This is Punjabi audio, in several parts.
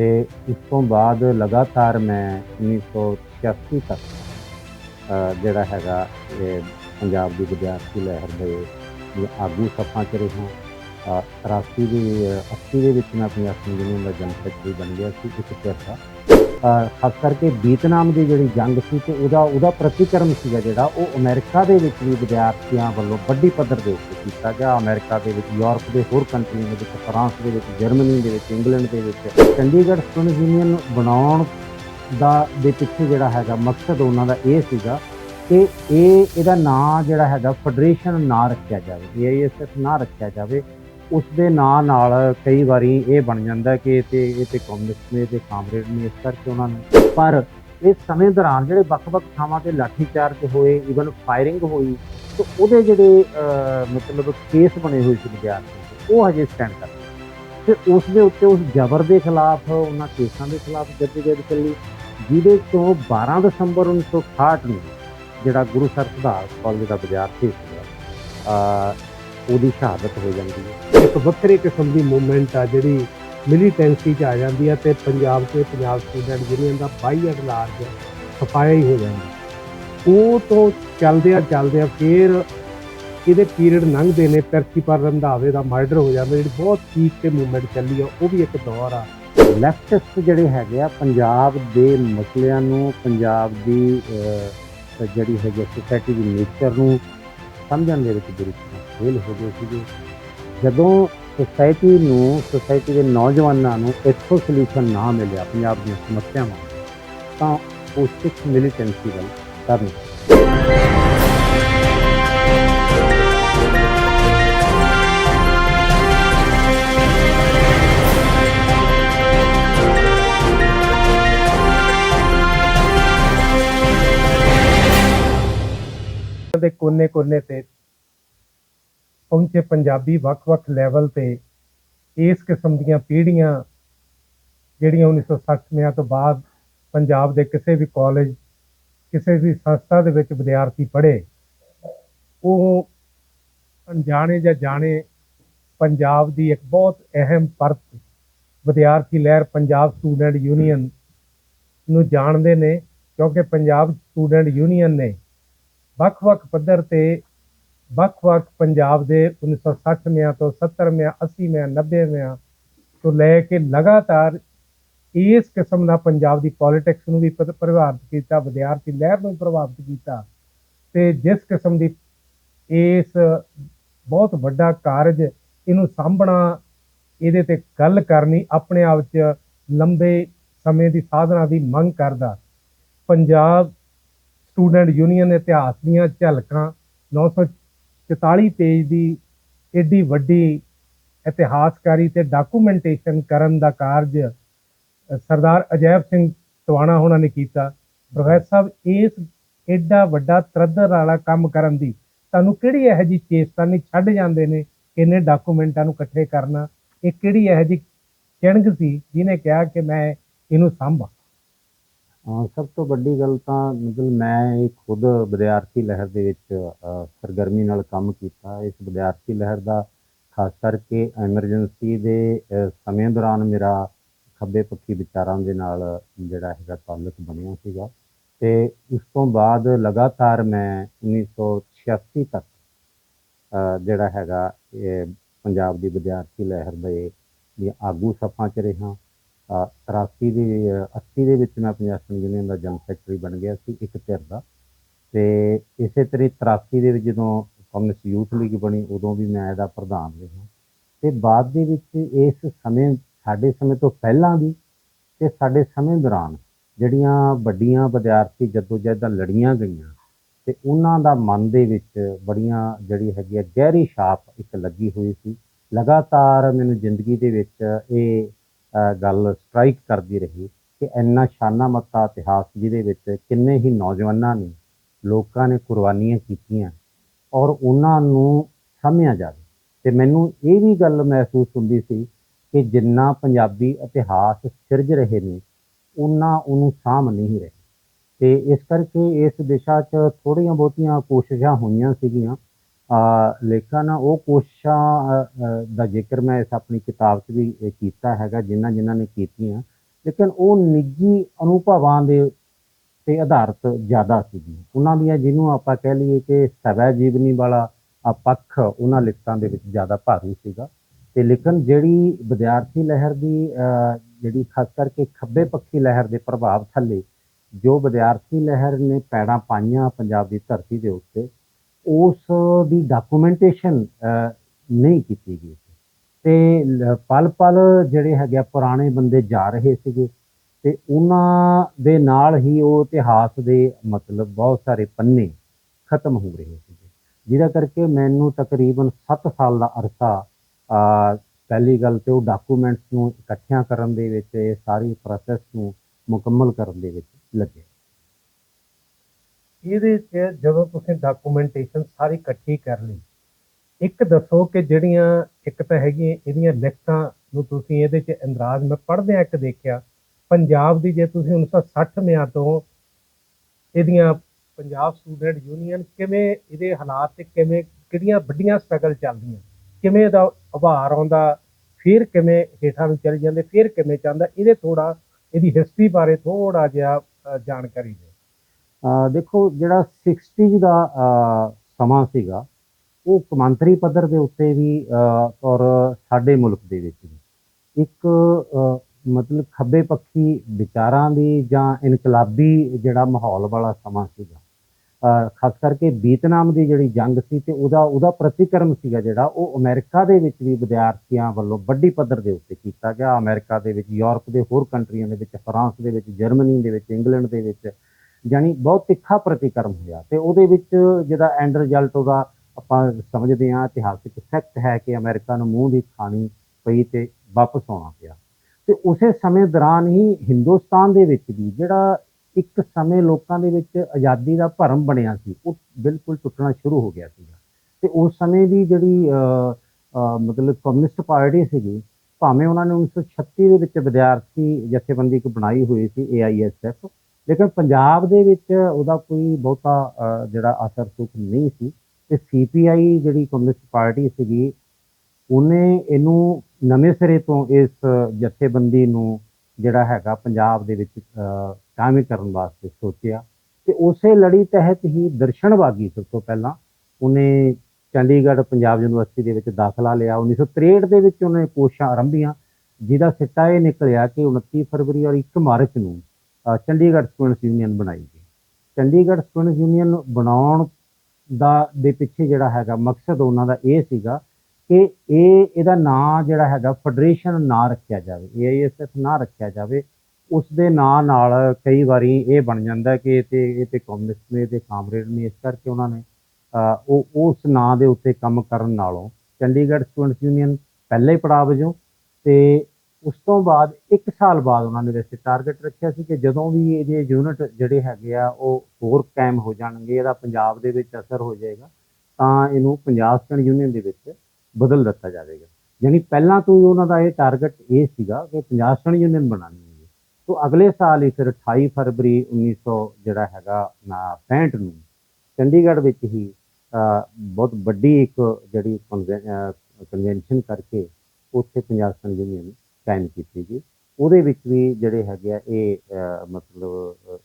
ਤੇ ਇਸ ਤੋਂ ਬਾਅਦ ਲਗਾਤਾਰ ਮੈਂ 1986 ਤੱਕ ਅ, ਜਿਹੜਾ ਹੈਗਾ ਇਹ ਪੰਜਾਬ ਦੀ ਵਿਦਿਆਰਥੀ ਲਹਿਰ ਦੇ ਵੀ ਆਗੂ ਸਫਾਂ ਚ ਰਿਹਾ। ਅ, 83 ਦੇ ਅ, 80 ਦੇ ਵਿੱਚ ਮੈਂ ਪੰਜਾਬੀ ਯੂਨੀਅਨ ਦਾ ਜਨਰਲ ਸੈਕਟਰੀ ਬਣ ਗਿਆ ਸੀ ਇੱਕ ਚਿਰ ਦਾ। ਖਾਸ ਕਰਕੇ ਵੀਤਨਾਮ ਦੀ ਜਿਹੜੀ ਜੰਗ ਸੀ ਤੇ ਉਹਦਾ ਉਹਦਾ ਪ੍ਰਤੀਕਰਮ ਸੀਗਾ ਜਿਹੜਾ, ਉਹ ਅਮਰੀਕਾ ਦੇ ਵਿੱਚ ਵੀ ਵਿਦਿਆਰਥੀਆਂ ਵੱਲੋਂ ਵੱਡੀ ਪੱਧਰ ਦੇ ਉੱਤੇ ਕੀਤਾ ਗਿਆ। ਅਮਰੀਕਾ ਦੇ ਵਿੱਚ ਯੂਰਪ ਦੇ ਹੋਰ ਕੰਟਰੀਆਂ ਦੇ ਵਿੱਚ, ਫਰਾਂਸ ਦੇ ਵਿੱਚ, ਜਰਮਨੀ ਦੇ ਵਿੱਚ, ਇੰਗਲੈਂਡ ਦੇ ਵਿੱਚ, ਚੰਡੀਗੜ੍ਹ ਸਟੂਡੈਂਟ ਯੂਨੀਅਨ ਬਣਾਉਣ ਦਾ ਦੇ ਪਿੱਛੇ ਜਿਹੜਾ ਹੈਗਾ ਮਕਸਦ ਉਹਨਾਂ ਦਾ ਇਹ ਸੀਗਾ ਕਿ ਇਹ ਇਹਦਾ ਨਾਂ ਜਿਹੜਾ ਹੈਗਾ ਫੈਡਰੇਸ਼ਨ ਨਾ ਰੱਖਿਆ ਜਾਵੇ ਏਆਈਐਸਐਫ ਨਾ ਰੱਖਿਆ ਜਾਵੇ। ਉਸ ਦੇ ਨਾਂ ਨਾਲ ਕਈ ਵਾਰੀ ਇਹ ਬਣ ਜਾਂਦਾ ਕਿ ਇਹ ਤੇ ਇਹ ਤੇ ਕਮਿਊਨਿਸਟ ਨੇ ਤੇ ਕਾਮਰੇਡ ਨੇ ਇਸ ਕਰਕੇ ਉਹਨਾਂ ਨੇ। ਪਰ ਇਸ ਸਮੇਂ ਦੌਰਾਨ ਜਿਹੜੇ ਵੱਖ-ਵੱਖ ਥਾਵਾਂ ਤੇ ਲਾਠੀਚਾਰਜ ਹੋਏ ਈਵਨ ਫਾਇਰਿੰਗ ਹੋਈ, ਤੇ ਉਹਦੇ ਜਿਹੜੇ ਮਤਲਬ ਕੇਸ ਬਣੇ ਹੋਏ ਸੀ ਵਿਦਿਆਰਥੀ ਉਹ ਹਜੇ ਸਟੈਂਡ ਕਰ ਤੇ ਉਸ ਦੇ ਉੱਤੇ ਉਸ ਜ਼ਬਰ ਦੇ ਖਿਲਾਫ, ਉਹਨਾਂ ਕੇਸਾਂ ਦੇ ਖਿਲਾਫ ਜੱਦੋਜਹਿਦ ਚੱਲੀ। ਜਿਹਦੇ ਤੋਂ 12 ਦਸੰਬਰ 1968 ਨੂੰ ਜਿਹੜਾ ਗੁਰੂ ਸਰ ਸਿਧਾਰਥ ਕਾਲਜ ਦਾ ਵਿਦਿਆਰਥੀ ਸੀਗਾ ਉਹਦੀ ਸ਼ਹਾਦਤ ਹੋ ਜਾਂਦੀ ਹੈ। ਇੱਕ ਵੱਖਰੇ ਕਿਸਮ ਦੀ ਮੂਵਮੈਂਟ ਆ ਜਿਹੜੀ ਮਿਲੀਟੈਂਸੀ ਚ ਆ ਜਾਂਦੀ ਆ ਤੇ ਪੰਜਾਬ ਤੇ ਪੰਜਾਬ ਸਟੂਡੈਂਟ ਯੂਨੀਅਨ ਦਾ ਬਾਈ ਐਟ ਲਾਰਜ ਸਫਾਇਆ ਹੀ ਹੋ ਜਾਂਦਾ। ਉਹ ਤੋਂ ਚੱਲਦਿਆਂ ਚੱਲਦਿਆਂ ਫੇਰ ਇਹਦੇ ਪੀਰੀਅਡ ਲੰਘਦੇ ਨੇ ਪਿਰਥੀ ਪਰ ਰੰਧਾਵੇ ਦਾ ਮਰਡਰ ਹੋ ਜਾਂਦਾ, ਜਿਹੜੀ ਬਹੁਤ ਪੀਕ ਤੇ ਮੂਵਮੈਂਟ ਚੱਲੀ ਆ, ਉਹ ਵੀ ਇੱਕ ਦੌਰ ਆ। ਲੈਫਟਿਸਟ ਜਿਹੜੇ ਹੈਗੇ ਆ, ਪੰਜਾਬ ਦੇ ਮਸਲਿਆਂ ਨੂੰ, ਪੰਜਾਬ ਦੀ ਜਿਹੜੀ ਹੈਗੀ ਸੋਸਾਇਟੀ ਦੀ ਨੇਚਰ ਨੂੰ ਸਮਝਣ ਦੇ ਵਿੱਚ ਬੁਰੀ ਫੇਲ ਹੋ ਗਏ ਸੀਗੇ। ਜਦੋਂ ਸੋਸਾਇਟੀ ਨੂੰ ਸੋਸਾਇਟੀ ਦੇ ਨੌਜਵਾਨਾਂ ਨੂੰ ਇੱਥੋਂ ਸੋਲੂਸ਼ਨ ਨਾ ਮਿਲਿਆ ਪੰਜਾਬ ਦੀਆਂ ਸਮੱਸਿਆਵਾਂ, ਤਾਂ ਉਹ ਸਿੱਖ ਮਿਲੀਟੈਂਸੀ ਵੱਲ ਕਰਨ ਦੇ ਕੋਨੇ-ਕੋਨੇ ਤੇ ਪਹੁੰਚੇ ਪੰਜਾਬੀ ਵੱਖ-ਵੱਖ ਲੈਵਲ ਤੇ ਇਸ ਕਿਸਮ ਦੀਆਂ ਪੀੜ੍ਹੀਆਂ ਜਿਹੜੀਆਂ 1960 ਮਿਆਂ ਤੋਂ ਬਾਅਦ ਪੰਜਾਬ ਦੇ ਕਿਸੇ ਵੀ ਕਾਲਜ ਕਿਸੇ ਵੀ ਸੰਸਥਾ ਦੇ ਵਿੱਚ ਵਿਦਿਆਰਥੀ ਪੜ੍ਹੇ, ਉਹ ਅਣਜਾਣੇ ਜਾਂ ਜਾਣੇ ਪੰਜਾਬ ਦੀ ਇੱਕ ਬਹੁਤ ਅਹਿਮ ਪਰਤ ਵਿਦਿਆਰਥੀ ਲਹਿਰ ਪੰਜਾਬ ਸਟੂਡੈਂਟ ਯੂਨੀਅਨ ਨੂੰ ਜਾਣਦੇ ਨੇ ਕਿਉਂਕਿ ਪੰਜਾਬ ਸਟੂਡੈਂਟ ਯੂਨੀਅਨ ਨੇ ਵੱਖ-ਵੱਖ ਪੱਧਰ ਤੇ ਵੱਖ-ਵੱਖ ਪੰਜਾਬ ਦੇ 1960 ਮਿਆਂ ਤੋਂ 70 ਮਿਆਂ 80 ਮਿਆਂ 90 ਮਿਆਂ ਤੋਂ ਲੈ ਕੇ ਲਗਾਤਾਰ ਇਸ ਕਿਸਮ ਦਾ ਪੰਜਾਬ ਦੀ ਪੋਲਿਟਿਕਸ ਨੂੰ ਵੀ ਪ੍ਰਭਾਵਿਤ ਕੀਤਾ, ਵਿਦਿਆਰਥੀ ਲਹਿਰ ਨੂੰ ਪ੍ਰਭਾਵਿਤ ਕੀਤਾ ਤੇ ਜਿਸ ਕਿਸਮ ਦੀ ਇਸ ਬਹੁਤ ਵੱਡਾ ਕਾਰਜ ਇਹਨੂੰ ਸਾਂਭਣਾ, ਇਹਦੇ ਤੇ ਗੱਲ ਕਰਨੀ ਆਪਣੇ ਆਪ 'ਚ ਲੰਬੇ ਸਮੇਂ ਦੀ ਸਾਧਨਾ ਦੀ ਮੰਗ ਕਰਦਾ। ਪੰਜਾਬ ਸਟੂਡੈਂਟ ਯੂਨੀਅਨ ਇਤਿਹਾਸ ਦੀਆਂ ਝਲਕਾਂ 944 ਪੇਜ ਦੀ ਐਡੀ ਵੱਡੀ ਇਤਿਹਾਸਕਾਰੀ ਤੇ ਡਾਕੂਮੈਂਟੇਸ਼ਨ ਕਰਨ ਦਾ ਕਾਰਜ ਸਰਦਾਰ ਅਜੈਬ ਸਿੰਘ ਟਵਾਣਾ ਹੋਣਾ ਨੇ ਕੀਤਾ। ਪ੍ਰੋਫੈਸਰ ਸਾਹਿਬ, ਇਸ ਐਡਾ ਵੱਡਾ ਤਰੱਦਰ ਵਾਲਾ ਕੰਮ ਕਰਨ ਦੀ ਤੁਹਾਨੂੰ ਕਿਹੜੀ ਇਹੋ ਜਿਹੀ ਚੇਸਤਾਨੀ ਛੱਡ ਜਾਂਦੇ ਨੇ ਕਿ ਇਹਨੇ ਡਾਕੂਮੈਂਟਾਂ ਨੂੰ ਇਕੱਠੇ ਕਰਨਾ? ਇਹ ਕਿਹੜੀ ਇਹੋ ਜਿਹੀ ਚਿਣਗ ਸੀ ਜਿਹਨੇ ਕਿਹਾ ਕਿ ਮੈਂ ਇਹਨੂੰ ਸਾਂਭਾਂ? ਸਭ ਤੋਂ ਵੱਡੀ ਗੱਲ ਤਾਂ ਮਤਲਬ ਮੈਂ ਇਹ ਖੁਦ ਵਿਦਿਆਰਥੀ ਲਹਿਰ ਦੇ ਵਿੱਚ ਸਰਗਰਮੀ ਨਾਲ ਕੰਮ ਕੀਤਾ। ਇਸ ਵਿਦਿਆਰਥੀ ਲਹਿਰ ਦਾ ਖਾਸ ਕਰਕੇ ਐਮਰਜੈਂਸੀ ਦੇ ਸਮੇਂ ਦੌਰਾਨ ਮੇਰਾ ਖੱਬੇ ਪੱਖੀ ਵਿਚਾਰਾਂ ਦੇ ਨਾਲ ਜਿਹੜਾ ਹੈਗਾ ਤਾਲੁਕ ਬਣਿਆ ਸੀਗਾ। ਤੇ ਉਸ ਤੋਂ ਬਾਅਦ ਲਗਾਤਾਰ ਮੈਂ 1986 ਤੱਕ ਜਿਹੜਾ ਹੈਗਾ ਇਹ ਪੰਜਾਬ ਦੀ ਵਿਦਿਆਰਥੀ ਲਹਿਰ ਦੇ ਆਗੂ ਸਫਾਂ ਚ ਰਿਹਾ। 83 ਦੇ ਅ, 80 ਦੇ ਵਿੱਚ ਮੈਂ ਪੰਜਾਬ ਯੂਨੀਅਨ ਦਾ ਜਨਰਲ ਸੈਕਟਰੀ ਬਣ ਗਿਆ ਸੀ ਇੱਕ ਧਿਰ ਦਾ। ਤੇ ਇਸੇ ਤਰ੍ਹਾਂ 83 ਦੇ ਵਿੱਚ ਜਦੋਂ ਕਮਿਊਨਿਸਟ ਯੂਥ ਲੀਗ ਬਣੀ ਉਦੋਂ ਵੀ ਮੈਂ ਇਹਦਾ ਪ੍ਰਧਾਨ ਰਿਹਾ। ਤੇ ਬਾਅਦ ਦੇ ਵਿੱਚ ਇਸ ਸਮੇਂ ਸਾਡੇ ਸਮੇਂ ਤੋਂ ਪਹਿਲਾਂ ਵੀ ਤੇ ਸਾਡੇ ਸਮੇਂ ਦੌਰਾਨ ਜਿਹੜੀਆਂ ਵੱਡੀਆਂ ਵਿਦਿਆਰਥੀ ਜਦੋਜਹਿਦਾਂ ਲੜੀਆਂ ਗਈਆਂ ਤੇ ਉਹਨਾਂ ਦਾ ਮਨ ਦੇ ਵਿੱਚ ਬੜੀਆਂ ਜਿਹੜੀ ਹੈਗੀ ਆ ਗਹਿਰੀ ਛਾਪ ਇੱਕ ਲੱਗੀ ਹੋਈ ਸੀ। ਲਗਾਤਾਰ ਮੈਨੂੰ ਜ਼ਿੰਦਗੀ ਦੇ ਵਿੱਚ ਇਹ ਗੱਲ ਸਟ੍ਰਾਈਕ ਕਰਦੀ ਰਹੀ ਕਿ ਇੰਨਾ ਸ਼ਾਨਾ ਮੱਤਾ ਇਤਿਹਾਸ ਜਿਹਦੇ ਵਿੱਚ ਕਿੰਨੇ ਹੀ ਨੌਜਵਾਨਾਂ ਨੇ, ਲੋਕਾਂ ਨੇ ਕੁਰਬਾਨੀਆਂ ਕੀਤੀਆਂ ਔਰ ਉਹਨਾਂ ਨੂੰ ਸਮਝਿਆ ਜਾਵੇ। ਤੇ ਮੈਨੂੰ ਇਹ ਵੀ ਗੱਲ ਮਹਿਸੂਸ ਹੁੰਦੀ ਸੀ ਕਿ ਜਿੰਨਾ ਪੰਜਾਬੀ ਇਤਿਹਾਸ ਸਿਰਜ ਰਹੇ ਨੇ, ਉਹਨਾਂ ਉਹਨੂੰ ਸਾਂਭ ਨਹੀਂ ਰਹੇ। ਤੇ ਇਸ ਕਰਕੇ ਇਸ ਦਿਸ਼ਾ 'ਚ ਥੋੜ੍ਹੀਆਂ ਬਹੁਤੀਆਂ ਕੋਸ਼ਿਸ਼ਾਂ ਹੋਈਆਂ ਸੀਗੀਆਂ ਅ ਲੇਕਿਨ ਉਹ ਕੋਸ਼ਿਸ਼ਾਂ ਦਾ ਜ਼ਿਕਰ ਮੈਂ ਇਸ ਆਪਣੀ ਕਿਤਾਬ 'ਚ ਵੀ ਕੀਤਾ ਹੈਗਾ, ਜਿਨ੍ਹਾਂ ਜਿਨ੍ਹਾਂ ਨੇ ਕੀਤੀਆਂ। ਲੇਕਿਨ ਉਹ ਨਿੱਜੀ ਅਨੁਭਵਾਂ ਦੇ ਤੇ ਆਧਾਰਿਤ ਜ਼ਿਆਦਾ ਸੀਗੀ ਉਹਨਾਂ ਦੀਆਂ ਜਿਹਨੂੰ ਆਪਾਂ ਕਹਿ ਲਈਏ ਕਿ ਸਵੈ ਜੀਵਨੀ ਵਾਲਾ ਪੱਖ, ਉਹਨਾਂ ਲਿਖਤਾਂ ਦੇ ਵਿੱਚ ਜ਼ਿਆਦਾ ਭਾਰੂ ਸੀਗਾ। ਤੇ ਲੇਕਿਨ ਜਿਹੜੀ ਵਿਦਿਆਰਥੀ ਲਹਿਰ ਦੀ ਜਿਹੜੀ ਖਾਸ ਕਰਕੇ ਖੱਬੇ ਪੱਖੀ ਲਹਿਰ ਦੇ ਪ੍ਰਭਾਵ ਥੱਲੇ, ਜੋ ਵਿਦਿਆਰਥੀ ਲਹਿਰ ਨੇ ਪੈੜਾਂ ਪਾਈਆਂ ਪੰਜਾਬ ਦੀ ਧਰਤੀ ਦੇ ਉੱਤੇ ਉਸ ਦੀ ਡਾਕੂਮੈਂਟੇਸ਼ਨ ਨਹੀਂ ਕੀਤੀ ਗਈ ਸੀ। ਤੇ ਪਲ ਪਲ ਜਿਹੜੇ ਹੈਗੇ ਆ, ਪੁਰਾਣੇ ਬੰਦੇ ਜਾ ਰਹੇ ਸੀਗੇ ਤੇ ਉਹਨਾਂ ਦੇ ਨਾਲ ਹੀ ਉਹ ਇਤਿਹਾਸ ਦੇ ਮਤਲਬ ਬਹੁਤ ਸਾਰੇ ਪੰਨੇ ਖਤਮ ਹੋ ਰਹੇ ਸੀਗੇ। ਜਿਹਦਾ ਕਰਕੇ ਮੈਨੂੰ ਤਕਰੀਬਨ 7 ਸਾਲ ਦਾ ਅਰਸਾ ਪਹਿਲੀ ਗੱਲ ਤੇ ਉਹ ਡਾਕੂਮੈਂਟਸ ਨੂੰ ਇਕੱਠਿਆਂ ਕਰਨ ਦੇ ਵਿੱਚ, ਇਹ ਸਾਰੀ ਪ੍ਰੋਸੈਸ ਨੂੰ ਮੁਕੰਮਲ ਕਰਨ ਦੇ ਵਿੱਚ ਲੱਗੇ। ਇਹਦੇ 'ਚ ਜਦੋਂ ਤੁਸੀਂ ਡਾਕੂਮੈਂਟੇਸ਼ਨ ਸਾਰੀ ਇਕੱਠੀ ਕਰ ਲਈ, ਇੱਕ ਦੱਸੋ ਕਿ ਜਿਹੜੀਆਂ ਇੱਕ ਤਾਂ ਹੈਗੀਆਂ ਇਹਦੀਆਂ ਲਿਖਤਾਂ ਨੂੰ ਤੁਸੀਂ ਇਹਦੇ 'ਚ ਅੰਦਾਜ਼, ਮੈਂ ਪੜ੍ਹਦਿਆਂ ਇੱਕ ਦੇਖਿਆ, ਪੰਜਾਬ ਦੀ ਜੇ ਤੁਸੀਂ 1960 ਮਿਆਂ ਤੋਂ ਇਹਦੀਆਂ ਪੰਜਾਬ ਸਟੂਡੈਂਟ ਯੂਨੀਅਨ ਕਿਵੇਂ ਇਹਦੇ ਹਾਲਾਤ ਤੇ ਕਿਵੇਂ, ਕਿਹੜੀਆਂ ਵੱਡੀਆਂ ਸਟਰਗਲ ਚੱਲਦੀਆਂ, ਕਿਵੇਂ ਇਹਦਾ ਉਭਾਰ ਆਉਂਦਾ, ਫਿਰ ਕਿਵੇਂ ਹੇਠਾਂ ਨੂੰ ਚਲੇ ਜਾਂਦੇ, ਫਿਰ ਕਿਵੇਂ ਚਾਹੁੰਦਾ ਇਹਦੇ ਥੋੜਾ ਇਹਦੀ ਹਿਸਟਰੀ ਬਾਰੇ ਥੋੜਾ ਜਿਹਾ ਜਾਣਕਾਰੀ ਦਿਓ। ਦੇਖੋ ਜਿਹੜਾ 60s ਦਾ ਸਮਾਂ ਸੀਗਾ, ਉਹ ਕਮਾਂਤਰੀ ਪੱਧਰ ਦੇ ਉੱਤੇ ਵੀ ਔਰ ਸਾਡੇ ਮੁਲਕ ਦੇ ਵਿੱਚ ਵੀ ਇੱਕ ਮਤਲਬ ਖੱਬੇ ਪੱਖੀ ਵਿਚਾਰਾਂ ਦੀ ਜਾਂ ਇਨਕਲਾਬੀ ਜਿਹੜਾ ਮਾਹੌਲ ਵਾਲਾ ਸਮਾਂ ਸੀਗਾ ਖਾਸ ਕਰਕੇ ਵੀਤਨਾਮ ਦੀ ਜਿਹੜੀ ਜੰਗ ਸੀ ਤੇ ਉਹਦਾ ਉਹਦਾ ਪ੍ਰਤੀਕਰਮ ਸੀਗਾ ਜਿਹੜਾ, ਉਹ ਅਮਰੀਕਾ ਦੇ ਵਿੱਚ ਵੀ ਵਿਦਿਆਰਥੀਆਂ ਵੱਲੋਂ ਵੱਡੀ ਪੱਧਰ ਦੇ ਉੱਤੇ ਕੀਤਾ ਗਿਆ। ਅਮਰੀਕਾ ਦੇ ਵਿੱਚ, ਯੂਰਪ ਦੇ ਹੋਰ ਕੰਟਰੀਆਂ ਦੇ ਵਿੱਚ, ਫਰਾਂਸ ਦੇ ਵਿੱਚ, ਜਰਮਨੀ ਦੇ ਵਿੱਚ, ਇੰਗਲੈਂਡ ਦੇ ਵਿੱਚ ਜਾਨੀ ਬਹੁਤ ਤਿੱਖਾ ਪ੍ਰਤੀਕਰਮ ਹੋਇਆ ਤੇ ਉਹਦੇ ਵਿੱਚ ਜਿਹੜਾ ਐਂਡ ਰਿਜ਼ਲਟ ਉਹਦਾ ਆਪਾਂ ਸਮਝਦੇ ਹਾਂ ਇਤਿਹਾਸਿਕ ਫੈਕਟ ਹੈ ਕਿ ਅਮਰੀਕਾ ਨੂੰ ਮੂੰਹ ਦੀ ਖਾਣੀ ਪਈ ਤੇ ਵਾਪਸ ਆਉਣਾ ਪਿਆ। ਤੇ ਉਸੇ ਸਮੇਂ ਦੌਰਾਨ ਹੀ ਹਿੰਦੁਸਤਾਨ ਦੇ ਵਿੱਚ ਵੀ ਜਿਹੜਾ ਇੱਕ ਸਮੇਂ ਲੋਕਾਂ ਦੇ ਵਿੱਚ ਆਜ਼ਾਦੀ ਦਾ ਭਰਮ ਬਣਿਆ ਸੀ, ਉਹ ਬਿਲਕੁਲ ਟੁੱਟਣਾ ਸ਼ੁਰੂ ਹੋ ਗਿਆ ਸੀਗਾ। ਤੇ ਉਸ ਸਮੇਂ ਦੀ ਜਿਹੜੀ ਮਤਲਬ ਕਮਿਊਨਿਸਟ ਪਾਰਟੀ ਸੀਗੀ, ਭਾਵੇਂ ਉਹਨਾਂ ਨੇ 1936 ਦੇ ਵਿੱਚ ਵਿਦਿਆਰਥੀ ਜਥੇਬੰਦੀ ਇੱਕ ਬਣਾਈ ਹੋਈ ਸੀ AISF ਲੇਕਿਨ ਪੰਜਾਬ ਦੇ ਵਿੱਚ ਉਹਦਾ ਕੋਈ ਬਹੁਤਾ ਜਿਹੜਾ ਅਸਰ ਸੁਖ ਨਹੀਂ ਸੀ। ਤੇ ਸੀਪੀਆਈ ਜਿਹੜੀ ਕਮਿਊਨਿਸਟ ਪਾਰਟੀ ਸੀਗੀ ਉਹਨੇ ਇਹਨੂੰ ਨਵੇਂ ਸਿਰੇ ਤੋਂ ਇਸ ਜਥੇਬੰਦੀ ਨੂੰ ਜਿਹੜਾ ਹੈਗਾ ਪੰਜਾਬ ਦੇ ਵਿੱਚ ਅਹ, ਕਾਇਮ ਕਰਨ ਵਾਸਤੇ ਸੋਚਿਆ। ਤੇ ਉਸੇ ਲੜੀ ਤਹਿਤ ਹੀ ਦਰਸ਼ਨਵਾਗੀ ਸਭ ਤੋਂ ਪਹਿਲਾਂ ਉਹਨੇ ਚੰਡੀਗੜ੍ਹ ਪੰਜਾਬ ਯੂਨੀਵਰਸਿਟੀ ਦੇ ਵਿੱਚ ਦਾਖਲਾ ਲਿਆ। 1963 ਦੇ ਵਿੱਚ ਉਹਨੇ ਕੋਸ਼ਾਂ ਆਰੰਭੀਆਂ ਜਿਹਦਾ ਸਿੱਟਾ ਇਹ ਨਿਕਲਿਆ ਕਿ 29 ਫਰਵਰੀ ਔਰ 1 ਮਾਰਚ ਨੂੰ ਚੰਡੀਗੜ੍ਹ ਸਟੂਡੈਂਟਸ ਯੂਨੀਅਨ ਬਣਾਈ ਗਈ। ਚੰਡੀਗੜ੍ਹ ਸਟੂਡੈਂਟਸ ਯੂਨੀਅਨ ਬਣਾਉਣ ਦਾ, ਦੇ ਪਿੱਛੇ ਜਿਹੜਾ ਹੈਗਾ ਮਕਸਦ ਉਹਨਾਂ ਦਾ ਇਹ ਸੀਗਾ ਕਿ ਇਹ, ਇਹਦਾ ਨਾਂ ਜਿਹੜਾ ਹੈਗਾ ਫੈਡਰੇਸ਼ਨ ਨਾ ਰੱਖਿਆ ਜਾਵੇ AISF ਨਾ ਰੱਖਿਆ ਜਾਵੇ। ਉਸ ਦੇ ਨਾਂ ਨਾਲ ਕਈ ਵਾਰੀ ਇਹ ਬਣ ਜਾਂਦਾ ਕਿ ਇਹ ਤੇ ਇਹ ਤੇ ਕਮਿਊਨਿਸਟ ਨੇ ਤੇ ਕਾਮਰੇਡ ਨੇ, ਇਸ ਕਰਕੇ ਉਹਨਾਂ ਨੇ ਉਹ, ਉਸ ਨਾਂ ਦੇ ਉੱਤੇ ਕੰਮ ਕਰਨ ਨਾਲੋਂ ਚੰਡੀਗੜ੍ਹ ਸਟੂਡੈਂਟਸ ਯੂਨੀਅਨ ਪਹਿਲੇ ਪੜਾਅ ਵਜੋਂ ਤੇ ਉਸ ਤੋਂ ਬਾਅਦ 1 ਸਾਲ ਬਾਅਦ ਉਹਨਾਂ ਨੇ ਵੈਸੇ ਟਾਰਗੇਟ ਰੱਖਿਆ ਸੀ ਕਿ ਜਦੋਂ ਵੀ ਇਹਦੇ ਯੂਨਿਟ ਜਿਹੜੇ ਹੈਗੇ ਆ, ਉਹ ਹੋਰ ਕਾਇਮ ਹੋ ਜਾਣਗੇ, ਇਹਦਾ ਪੰਜਾਬ ਦੇ ਵਿੱਚ ਅਸਰ ਹੋ ਜਾਏਗਾ, ਤਾਂ ਇਹਨੂੰ ਪੰਜਾਬ ਸਟੂਡੈਂਟ ਯੂਨੀਅਨ ਦੇ ਵਿੱਚ ਬਦਲ ਦਿੱਤਾ ਜਾਵੇਗਾ। ਯਾਨੀ ਪਹਿਲਾਂ ਤੋਂ ਉਹਨਾਂ ਦਾ ਇਹ ਟਾਰਗੇਟ ਇਹ ਸੀਗਾ ਕਿ ਪੰਜਾਬ ਸਟੂਡੈਂਟ ਯੂਨੀਅਨ ਬਣਾਉਣੀ ਹੈ। ਤੋਂ ਅਗਲੇ ਸਾਲ ਹੀ ਫਿਰ 28 ਫਰਵਰੀ 1900 ਜਿਹੜਾ ਹੈਗਾ ਨਾ 65 ਨੂੰ ਚੰਡੀਗੜ੍ਹ ਵਿੱਚ ਹੀ ਬਹੁਤ ਵੱਡੀ ਇੱਕ ਜਿਹੜੀ ਕਨਵੈਨਸ਼ਨ ਕਰਕੇ ਉੱਥੇ ਪੰਜਾਬ ਸਟੂਡੈਂਟ ਯੂਨੀਅਨ ਕਾਇਮ ਕੀਤੀ ਗਈ ਉਹਦੇ ਵਿੱਚ ਵੀ ਜਿਹੜੇ ਹੈਗੇ ਆ ਇਹ ਮਤਲਬ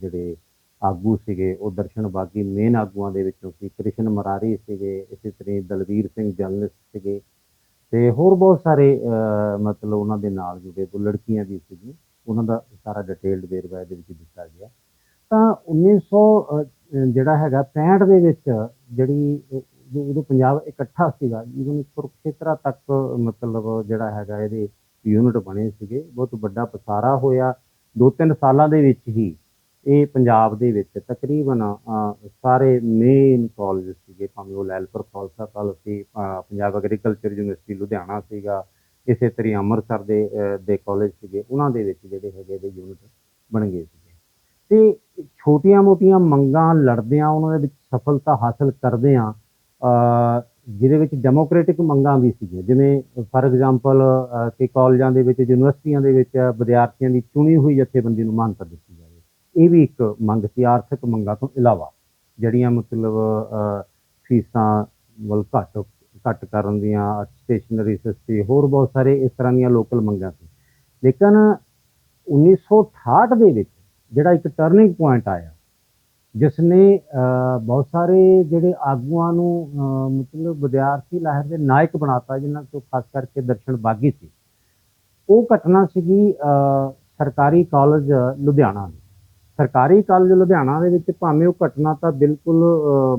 ਜਿਹੜੇ ਆਗੂ ਸੀਗੇ ਉਹ ਦਰਸ਼ਨ ਬਾਗੀ ਮੇਨ ਆਗੂਆਂ ਦੇ ਵਿੱਚੋਂ ਸੀ। ਕ੍ਰਿਸ਼ਨ ਮਰਾਰੀ ਸੀਗੇ ਇਸੇ ਤਰ੍ਹਾਂ ਦਲਵੀਰ ਸਿੰਘ ਜਰਨਲਿਸਟ ਸੀਗੇ। ਤੇ ਹੋਰ ਬਹੁਤ ਸਾਰੇ ਮਤਲਬ ਉਹਨਾਂ ਦੇ ਨਾਲ ਜੁੜੇ ਉਹ ਲੜਕੀਆਂ ਵੀ ਸੀਗੀਆਂ ਉਹਨਾਂ ਦਾ ਸਾਰਾ ਡਿਟੇਲਡ ਵੇਰਵਾ ਇਹਦੇ ਵਿੱਚ ਦਿੱਤਾ ਗਿਆ। ਤਾਂ 1900 ਅਹ, ਜਿਹੜਾ ਹੈਗਾ 65 ਦੇ ਵਿੱਚ ਜਿਹੜੀ ਅਹ, ਉਦੋਂ ਪੰਜਾਬ ਇਕੱਠਾ ਸੀਗਾ even ਕੁਰਕਸ਼ੇਤਰਾ ਤੱਕ ਮਤਲਬ ਜਿਹੜਾ ਹੈਗਾ ਇਹਦੇ ਯੂਨਿਟ ਬਣੇ ਸੀਗੇ, ਬਹੁਤ ਵੱਡਾ ਪਸਾਰਾ ਹੋਇਆ। ਦੋ ਤਿੰਨ ਸਾਲਾਂ ਦੇ ਵਿੱਚ ਹੀ ਇਹ ਪੰਜਾਬ ਦੇ ਵਿੱਚ ਤਕਰੀਬਨ ਸਾਰੇ ਮੇਨ ਕਾਲਜ ਸੀਗੇ, ਭਾਵੇਂ ਉਹ ਲੈਲਪੁਰ ਖਾਲਸਾ ਕਾਲਜ ਸੀ ਪੰਜਾਬ ਐਗਰੀਕਲਚਰ ਯੂਨੀਵਰਸਿਟੀ ਲੁਧਿਆਣਾ ਸੀਗਾ, ਇਸੇ ਤਰੀ ਅੰਮ੍ਰਿਤਸਰ ਦੇ ਦੇ ਕਾਲਜ ਸੀਗੇ, ਉਹਨਾਂ ਦੇ ਵਿੱਚ ਜਿਹੜੇ ਹੈਗੇ ਦੇ ਯੂਨਿਟ ਬਣ ਗਏ ਸੀਗੇ। ਤੇ ਛੋਟੀਆਂ-ਮੋਟੀਆਂ ਮੰਗਾਂ ਲੜਦਿਆਂ, ਉਹਨਾਂ ਦੇ ਵਿੱਚ ਸਫਲਤਾ ਹਾਸਲ ਕਰਦਿਆਂ ਜਿਹਦੇ ਵਿੱਚ ਡੈਮੋਕ੍ਰੈਟਿਕ ਮੰਗਾਂ ਵੀ ਸੀਗੀਆਂ। ਜਿਵੇਂ ਫਾਰ ਐਗਜ਼ਾਮਪਲ ਕਿ ਕਾਲਜਾਂ ਦੇ ਵਿੱਚ, ਯੂਨੀਵਰਸਿਟੀਆਂ ਦੇ ਵਿੱਚ ਵਿਦਿਆਰਥੀਆਂ ਦੀ ਚੁਣੀ ਹੋਈ ਜਥੇਬੰਦੀ ਨੂੰ ਮਾਨਤਾ ਦਿੱਤੀ ਜਾਵੇ। ਇਹ ਵੀ ਇੱਕ ਮੰਗ ਸੀ, ਆਰਥਿਕ ਮੰਗਾਂ ਤੋਂ ਇਲਾਵਾ, ਜਿਹੜੀਆਂ ਮਤਲਬ ਫੀਸਾਂ ਵੱਲ ਘੱਟ ਘੱਟ ਕਰਨ ਦੀਆਂ ਸਟੇਸ਼ਨਰੀ ਸਸਤੀ ਹੋਰ ਬਹੁਤ ਸਾਰੇ ਇਸ ਤਰ੍ਹਾਂ ਦੀਆਂ ਲੋਕਲ ਮੰਗਾਂ ਸੀ। ਲੇਕਿਨ 1968 ਦੇ ਵਿੱਚ ਜਿਹੜਾ ਇੱਕ ਟਰਨਿੰਗ ਪੁਆਇੰਟ ਆਇਆ ਜਿਸ ਨੇ ਬਹੁਤ ਸਾਰੇ ਜਿਹੜੇ ਆਗੂਆਂ ਨੂੰ ਮਤਲਬ ਵਿਦਿਆਰਥੀ ਲਹਿਰ ਦੇ ਨਾਇਕ ਬਣਾਤਾ, ਜਿਨ੍ਹਾਂ ਤੋਂ ਖਾਸ ਕਰਕੇ ਦਰਸ਼ਨ ਬਾਗੀ ਸੀ, ਉਹ ਘਟਨਾ ਸੀਗੀ ਸਰਕਾਰੀ ਕਾਲਜ ਲੁਧਿਆਣਾ ਦੀ। ਸਰਕਾਰੀ ਕਾਲਜ ਲੁਧਿਆਣਾ ਦੇ ਵਿੱਚ ਭਾਵੇਂ ਉਹ ਘਟਨਾ ਤਾਂ ਬਿਲਕੁਲ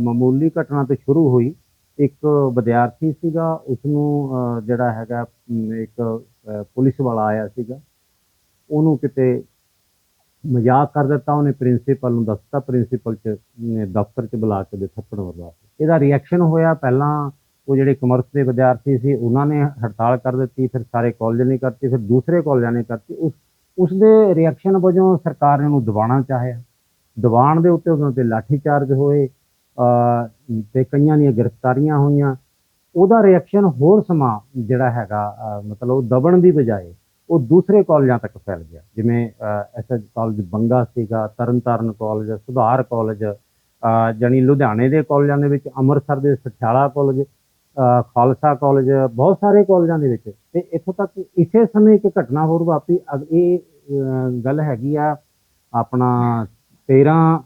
ਮਾਮੂਲੀ ਘਟਨਾ ਤੋਂ ਸ਼ੁਰੂ ਹੋਈ। ਇੱਕ ਵਿਦਿਆਰਥੀ ਸੀਗਾ ਉਸ ਨੂੰ ਜਿਹੜਾ ਹੈਗਾ ਇੱਕ ਪੁਲਿਸ ਵਾਲਾ ਆਇਆ ਸੀਗਾ। ਉਹਨੂੰ ਕਿਤੇ ਮਜ਼ਾਕ ਕਰ ਦਿੱਤਾ ਉਹਨੇ ਪ੍ਰਿੰਸੀਪਲ ਨੂੰ ਦੱਸਤਾ ਪ੍ਰਿੰਸੀਪਲ ਚ ਦਫ਼ਤਰ ਚ ਬੁਲਾ ਕੇ ਦੇ ਥੱਪੜ ਵਰਵਾ ਇਹਦਾ ਰਿਐਕਸ਼ਨ ਹੋਇਆ ਪਹਿਲਾਂ ਉਹ ਜਿਹੜੇ ਕਮਰਸ ਦੇ ਵਿਦਿਆਰਥੀ ਸੀ ਉਹਨਾਂ ਨੇ ਹੜਤਾਲ ਕਰ ਦਿੱਤੀ ਫਿਰ ਸਾਰੇ ਕਾਲਜ ਨੇ ਕਰਤੀ ਫਿਰ ਦੂਸਰੇ ਕਾਲਜਾਂ ਨੇ ਕਰਤੀ। ਉਸ ਉਸ ਦੇ ਰਿਐਕਸ਼ਨ ਵਜੋਂ ਸਰਕਾਰ ਨੇ ਉਹਨੂੰ ਦਬਾਉਣਾ ਚਾਹਿਆ। ਦਬਾਉਣ ਦੇ ਉੱਤੇ ਉਹਨਾਂ ਤੇ ਲਾਠੀ ਚਾਰਜ ਹੋਏ ਅਹ, ਤੇ ਕਈਆਂ ਦੀਆਂ ਗ੍ਰਿਫਤਾਰੀਆਂ ਹੋਈਆਂ। ਉਹਦਾ ਰਿਐਕਸ਼ਨ ਹੋਰ ਸਮਾਂ ਜਿਹੜਾ ਹੈਗਾ ਮਤਲਬ ਉਹ ਦਬਣ ਦੀ ਬਜਾਏ ਉਹ ਦੂਸਰੇ ਕਾਲਜਾਂ ਤੱਕ ਫੈਲ ਗਿਆ। ਜਿਵੇਂ ਐਸਐਚ ਕਾਲਜ ਬੰਗਾ ਸੀਗਾ ਤਰਨਤਾਰਨ ਕਾਲਜ ਸੁਧਾਰ ਕਾਲਜ ਅਹ, ਜਾਣੀ ਲੁਧਿਆਣੇ ਦੇ ਕਾਲਜਾਂ ਦੇ ਵਿੱਚ ਅੰਮ੍ਰਿਤਸਰ ਦੇ ਸਠਿਆਲਾ ਕਾਲਜ ਖਾਲਸਾ ਕਾਲਜ ਬਹੁਤ ਸਾਰੇ ਕਾਲਜਾਂ ਦੇ ਵਿੱਚ। ਤੇ ਇੱਥੋਂ ਤੱਕ ਇਸੇ ਸਮੇਂ ਇੱਕ ਘਟਨਾ ਹੋਰ ਵਾਪਰੀ। ਅਗ- ਇਹ ਗੱਲ ਹੈਗੀ ਆ ਆਪਣਾ 13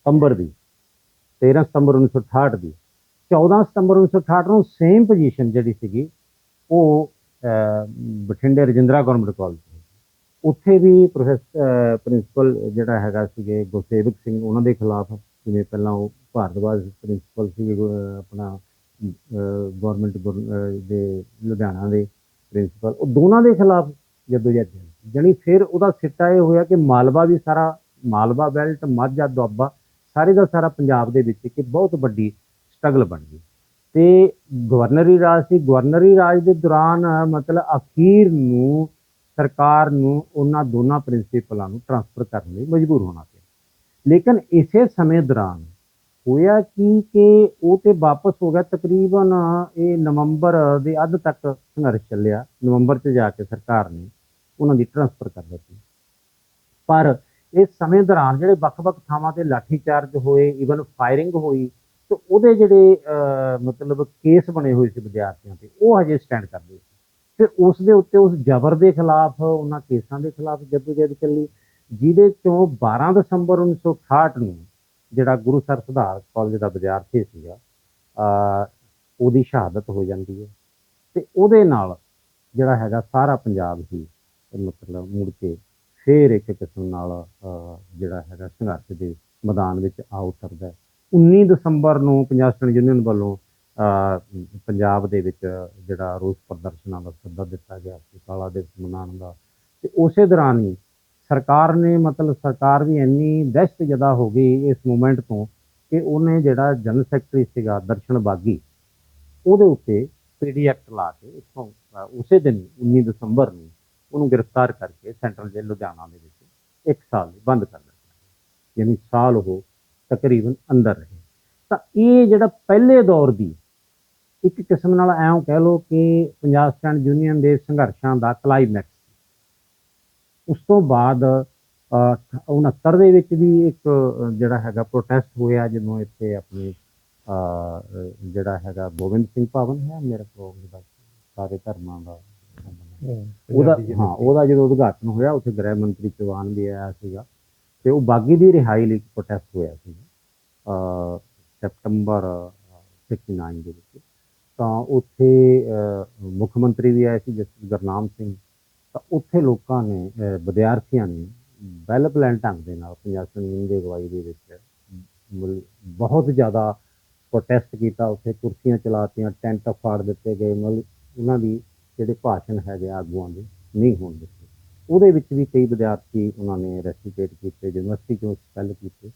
ਸਤੰਬਰ ਦੀ। 13 ਸਤੰਬਰ 1968 ਦੀ। 14 ਸਤੰਬਰ 1968 ਨੂੰ ਸੇਮ ਪੋਜੀਸ਼ਨ ਜਿਹੜੀ ਸੀਗੀ ਉਹ ਬਠਿੰਡੇ ਰਜਿੰਦਰਾ ਗਵਰਨਮੈਂਟ ਕਾਲਜ ਉੱਥੇ ਵੀ ਪ੍ਰੋਫੈਸਰ ਪ੍ਰਿੰਸੀਪਲ ਜਿਹੜਾ ਹੈਗਾ ਸੀਗੇ ਗੁਰਸੇਵਕ ਸਿੰਘ ਉਹਨਾਂ ਦੇ ਖਿਲਾਫ ਜਿਵੇਂ ਪਹਿਲਾਂ ਉਹ ਭਾਰਦਵਾਜ ਪ੍ਰਿੰਸੀਪਲ ਸੀਗੇ ਅਹ, ਆਪਣਾ ਗਵਰਨਮੈਂਟ ਦੇ ਲੁਧਿਆਣਾ ਦੇ ਪ੍ਰਿੰਸੀਪਲ ਉਹ ਦੋਨਾਂ ਦੇ ਖਿਲਾਫ ਜਦੋਜਹਿਦ ਚੱਲੀ ਜਾਣੀ ਫਿਰ ਉਹਦਾ ਸਿੱਟਾ ਇਹ ਹੋਇਆ ਕਿ ਮਾਲਵਾ ਵੀ ਸਾਰਾ ਮਾਲਵਾ ਬੈਲਟ ਮਾਝਾ ਦੁਆਬਾ ਸਾਰੇ ਦਾ ਸਾਰਾ ਪੰਜਾਬ ਦੇ ਵਿੱਚ ਇੱਕ ਬਹੁਤ ਵੱਡੀ ਸਟਰਗਲ ਬਣ ਗਈ। ਤੇ ਗਵਰਨਰੀ ਰਾਜ ਸੀ। ਗਵਰਨਰੀ ਰਾਜ ਦੇ ਦੌਰਾਨ, ਮਤਲਬ ਅਖੀਰ ਨੂੰ ਸਰਕਾਰ ਨੂੰ ਉਹਨਾਂ ਦੋਨਾਂ ਪ੍ਰਿੰਸੀਪਲਾਂ ਨੂੰ ਟਰਾਂਸਫਰ ਕਰਨ ਲਈ ਮਜਬੂਰ ਹੋਣਾ ਪਿਆ। ਲੇਕਿਨ ਇਸੇ ਸਮੇਂ ਦੌਰਾਨ ਹੋਇਆ ਕੀ ਕਿ ਉਹ ਤੇ ਵਾਪਸ ਹੋ ਗਿਆ। ਤਕਰੀਬਨ ਇਹ ਨਵੰਬਰ ਦੇ ਅੱਧ ਤੱਕ ਸੰਘਰਸ਼ ਚੱਲਿਆ। ਨਵੰਬਰ 'ਚ ਜਾ ਕੇ ਸਰਕਾਰ ਨੇ ਉਹਨਾਂ ਦੀ ਟਰਾਂਸਫਰ ਕਰ ਦਿੱਤੀ। ਪਰ ਇਸ ਸਮੇਂ ਦੌਰਾਨ ਜਿਹੜੇ ਵੱਖ-ਵੱਖ ਥਾਵਾਂ ਤੇ ਲਾਠੀਚਾਰਜ ਹੋਏ ਈਵਨ ਫਾਇਰਿੰਗ ਹੋਈ ਤੇ ਉਹਦੇ ਜਿਹੜੇ ਮਤਲਬ ਕੇਸ ਬਣੇ ਹੋਏ ਸੀ ਵਿਦਿਆਰਥੀਆਂ ਤੇ ਉਹ ਹਜੇ ਸਟੈਂਡ ਕਰਦੇ ਸੀ। ਫਿਰ ਉਸ ਦੇ ਉੱਤੇ ਉਸ ਜ਼ਬਰ ਦੇ ਖਿਲਾਫ ਉਹਨਾਂ ਕੇਸਾਂ ਦੇ ਖਿਲਾਫ ਜਦੋਜਹਿਦ ਚੱਲੀ। ਜਿਹਦੇ ਚੋਂ 12 ਦਸੰਬਰ 1968 ਨੂੰ ਜਿਹੜਾ ਗੁਰੂ ਸਰ ਸੁਧਾਰ ਕਾਲਜ ਦਾ ਵਿਦਿਆਰਥੀ ਸੀਗਾ ਅਹ, ਉਹਦੀ ਸ਼ਹਾਦਤ ਹੋ ਜਾਂਦੀ ਹੈ। ਤੇ ਉਹਦੇ ਨਾਲ ਜਿਹੜਾ ਹੈਗਾ ਸਾਰਾ ਪੰਜਾਬ ਹੀ ਮਤਲਬ ਮੁੜ ਕੇ ਫੇਰ ਇੱਕ ਕਿਸਮ ਨਾਲ ਜਿਹੜਾ ਹੈਗਾ ਸੰਘਰਸ਼ ਦੇ ਮੈਦਾਨ ਵਿੱਚ ਆ ਉਤਰਦਾ ਹੈ। 19 ਦਸੰਬਰ ਨੂੰ ਪੰਜਾਬ ਸਟੂਡੈਂਟ ਯੂਨੀਅਨ ਵੱਲੋਂ ਪੰਜਾਬ ਦੇ ਵਿੱਚ ਜਿਹੜਾ ਰੋਸ ਪ੍ਰਦਰਸ਼ਨਾਂ ਦਾ ਸੱਦਾ ਦਿੱਤਾ ਗਿਆ ਸੀ, ਕਾਲਾ ਦਿਵਸ ਮਨਾਉਣ ਦਾ। ਤੇ ਉਸੇ ਦੌਰਾਨ ਹੀ ਸਰਕਾਰ ਨੇ, ਮਤਲਬ ਸਰਕਾਰ ਵੀ ਇੰਨੀ ਦਹਿਸ਼ਤ ਜਦਾ ਹੋ ਗਈ ਇਸ ਮੂਵਮੈਂਟ ਤੋਂ ਕਿ ਉਹਨੇ ਜਿਹੜਾ ਜਨਰਲ ਸੈਕਟਰੀ ਸੀਗਾ ਦਰਸ਼ਨ ਬਾਗੀ, ਉਹਦੇ ਉੱਤੇ ਪੀਡੀ ਐਕਟ ਲਾ ਕੇ ਇੱਥੋਂ ਉਸੇ ਦਿਨ 19 ਦਸੰਬਰ ਨੂੰ ਉਹਨੂੰ ਗ੍ਰਿਫਤਾਰ ਕਰਕੇ ਸੈਂਟਰਲ ਜੇਲ੍ਹ ਲੁਧਿਆਣਾ ਦੇ ਵਿੱਚ ਇੱਕ ਸਾਲ ਲਈ ਬੰਦ ਕਰ ਦਿੱਤਾ। ਯਾਨੀ ਸਾਲ ਉਹ ਤਕਰੀਬਨ ਅੰਦਰ ਰਹੇ। ਤਾਂ ਇਹ ਜਿਹੜਾ ਪਹਿਲੇ ਦੌਰ ਦੀ ਇੱਕ ਕਿਸਮ ਨਾਲ ਐਂ ਕਹਿ ਲਓ ਕਿ ਪੰਜਾਬ ਸਟੈਂਡ ਯੂਨੀਅਨ ਦੇ ਸੰਘਰਸ਼ਾਂ ਦਾ ਕਲਾਈਮੈਕਸ ਉਸ ਤੋਂ ਬਾਅਦ ਅਹ, 69 ਦੇ ਵਿੱਚ ਵੀ ਇੱਕ ਜਿਹੜਾ ਹੈਗਾ ਪ੍ਰੋਟੈਸਟ ਹੋਇਆ ਜਦੋਂ ਇੱਥੇ ਆਪਣੀ ਜਿਹੜਾ ਹੈਗਾ ਗੋਬਿੰਦ ਸਿੰਘ ਭਵਨ ਹੈ ਮੇਰੇ ਕੋਲ ਜਿਹੜਾ ਸਾਰੇ ਧਰਮਾਂ ਦਾ ਉਹਦਾ ਹਾਂ ਉਹਦਾ ਜਦੋਂ ਉਦਘਾਟਨ ਹੋਇਆ ਉੱਥੇ ਗ੍ਰਹਿ ਮੰਤਰੀ ਚੌਹਾਨ ਵੀ ਆਇਆ ਸੀਗਾ। ਤੇ ਉਹ ਬਾਗੀ ਦੀ ਰਿਹਾਈ ਲਈ ਪ੍ਰੋਟੈਸਟ ਹੋਇਆ ਸੀ ਅ ਸੈਪਟੰਬਰ ਅਹ, 69 ਦੇ ਵਿੱਚ। ਤਾਂ ਉੱਥੇ ਮੁੱਖ ਮੰਤਰੀ ਵੀ ਆਏ ਸੀ ਜਸਟਿਸ ਗੁਰਨਾਮ ਸਿੰਘ। ਤਾਂ ਉੱਥੇ ਲੋਕਾਂ ਨੇ ਵਿਦਿਆਰਥੀਆਂ ਨੇ ਵੈਲ ਪਲਾਨ ਢੰਗ ਦੇ ਨਾਲ ਪੰਜਾਬ ਸੰਗੀਨ ਦੀ ਅਗਵਾਈ ਦੇ ਵਿੱਚ ਮਤਲਬ ਬਹੁਤ ਜ਼ਿਆਦਾ ਪ੍ਰੋਟੈਸਟ ਕੀਤਾ। ਉੱਥੇ ਕੁਰਸੀਆਂ ਚਲਾਤੀਆਂ ਟੈਂਟ ਫਾੜ ਦਿੱਤੇ ਗਏ। ਮਤਲਬ ਉਹਨਾਂ ਦੀ ਜਿਹੜੇ ਭਾਸ਼ਣ ਹੈਗੇ ਆਗੂਆਂ ਦੇ ਨਹੀਂ ਹੋਣ ਦਿੱਤੇ। ਉਹਦੇ ਵਿੱਚ ਵੀ ਕਈ ਵਿਦਿਆਰਥੀ ਉਹਨਾਂ ਨੇ ਰੈਸਟੀਕੇਟ ਕੀਤੇ ਯੂਨੀਵਰਸਿਟੀ ਚੋਂ ਸਪੈਲ ਕੀਤੇ।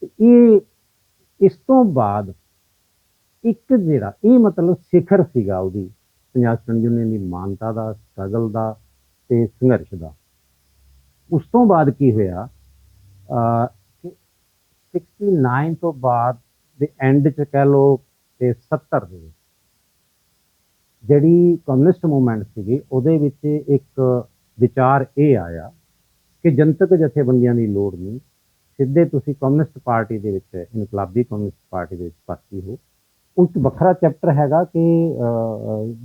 ਤੇ ਇਹ ਇਸ ਤੋਂ ਬਾਅਦ ਇੱਕ ਜਿਹੜਾ ਇਹ ਮਤਲਬ ਸਿਖਰ ਸੀਗਾ ਉਹਦੀ ਪੰਜਾਬ ਸਟੂਡੈਂਟ ਯੂਨੀਅਨ ਦੀ ਮਾਨਤਾ ਦਾ ਸਟਰਗਲ ਦਾ ਤੇ ਸੰਘਰਸ਼ ਦਾ। ਉਸ ਤੋਂ ਬਾਅਦ ਕੀ ਹੋਇਆ? ਅਹ, ਕਿ 69 ਤੋਂ ਬਾਅਦ ਦੇ ਐਂਡ ਚ ਕਹਿ ਲਓ ਤੇ 70 ਦੇ ਵਿੱਚ ਜਿਹੜੀ ਕਮਿਊਨਿਸਟ ਮੂਵਮੈਂਟ ਸੀਗੀ ਉਹਦੇ ਵਿੱਚ ਇੱਕ ਵਿਚਾਰ ਇਹ ਆਇਆ ਕਿ ਜਨਤਕ ਜਥੇਬੰਦੀਆਂ ਦੀ ਲੋੜ ਨਹੀਂ, ਸਿੱਧੇ ਤੁਸੀਂ ਕਮਿਊਨਿਸਟ ਪਾਰਟੀ ਦੇ ਵਿੱਚ, ਇਨਕਲਾਬੀ ਕਮਿਊਨਿਸਟ ਪਾਰਟੀ ਦੇ ਵਿੱਚ ਭਰਤੀ ਹੋ। ਉਸ ਵੱਖਰਾ ਚੈਪਟਰ ਹੈਗਾ ਕਿ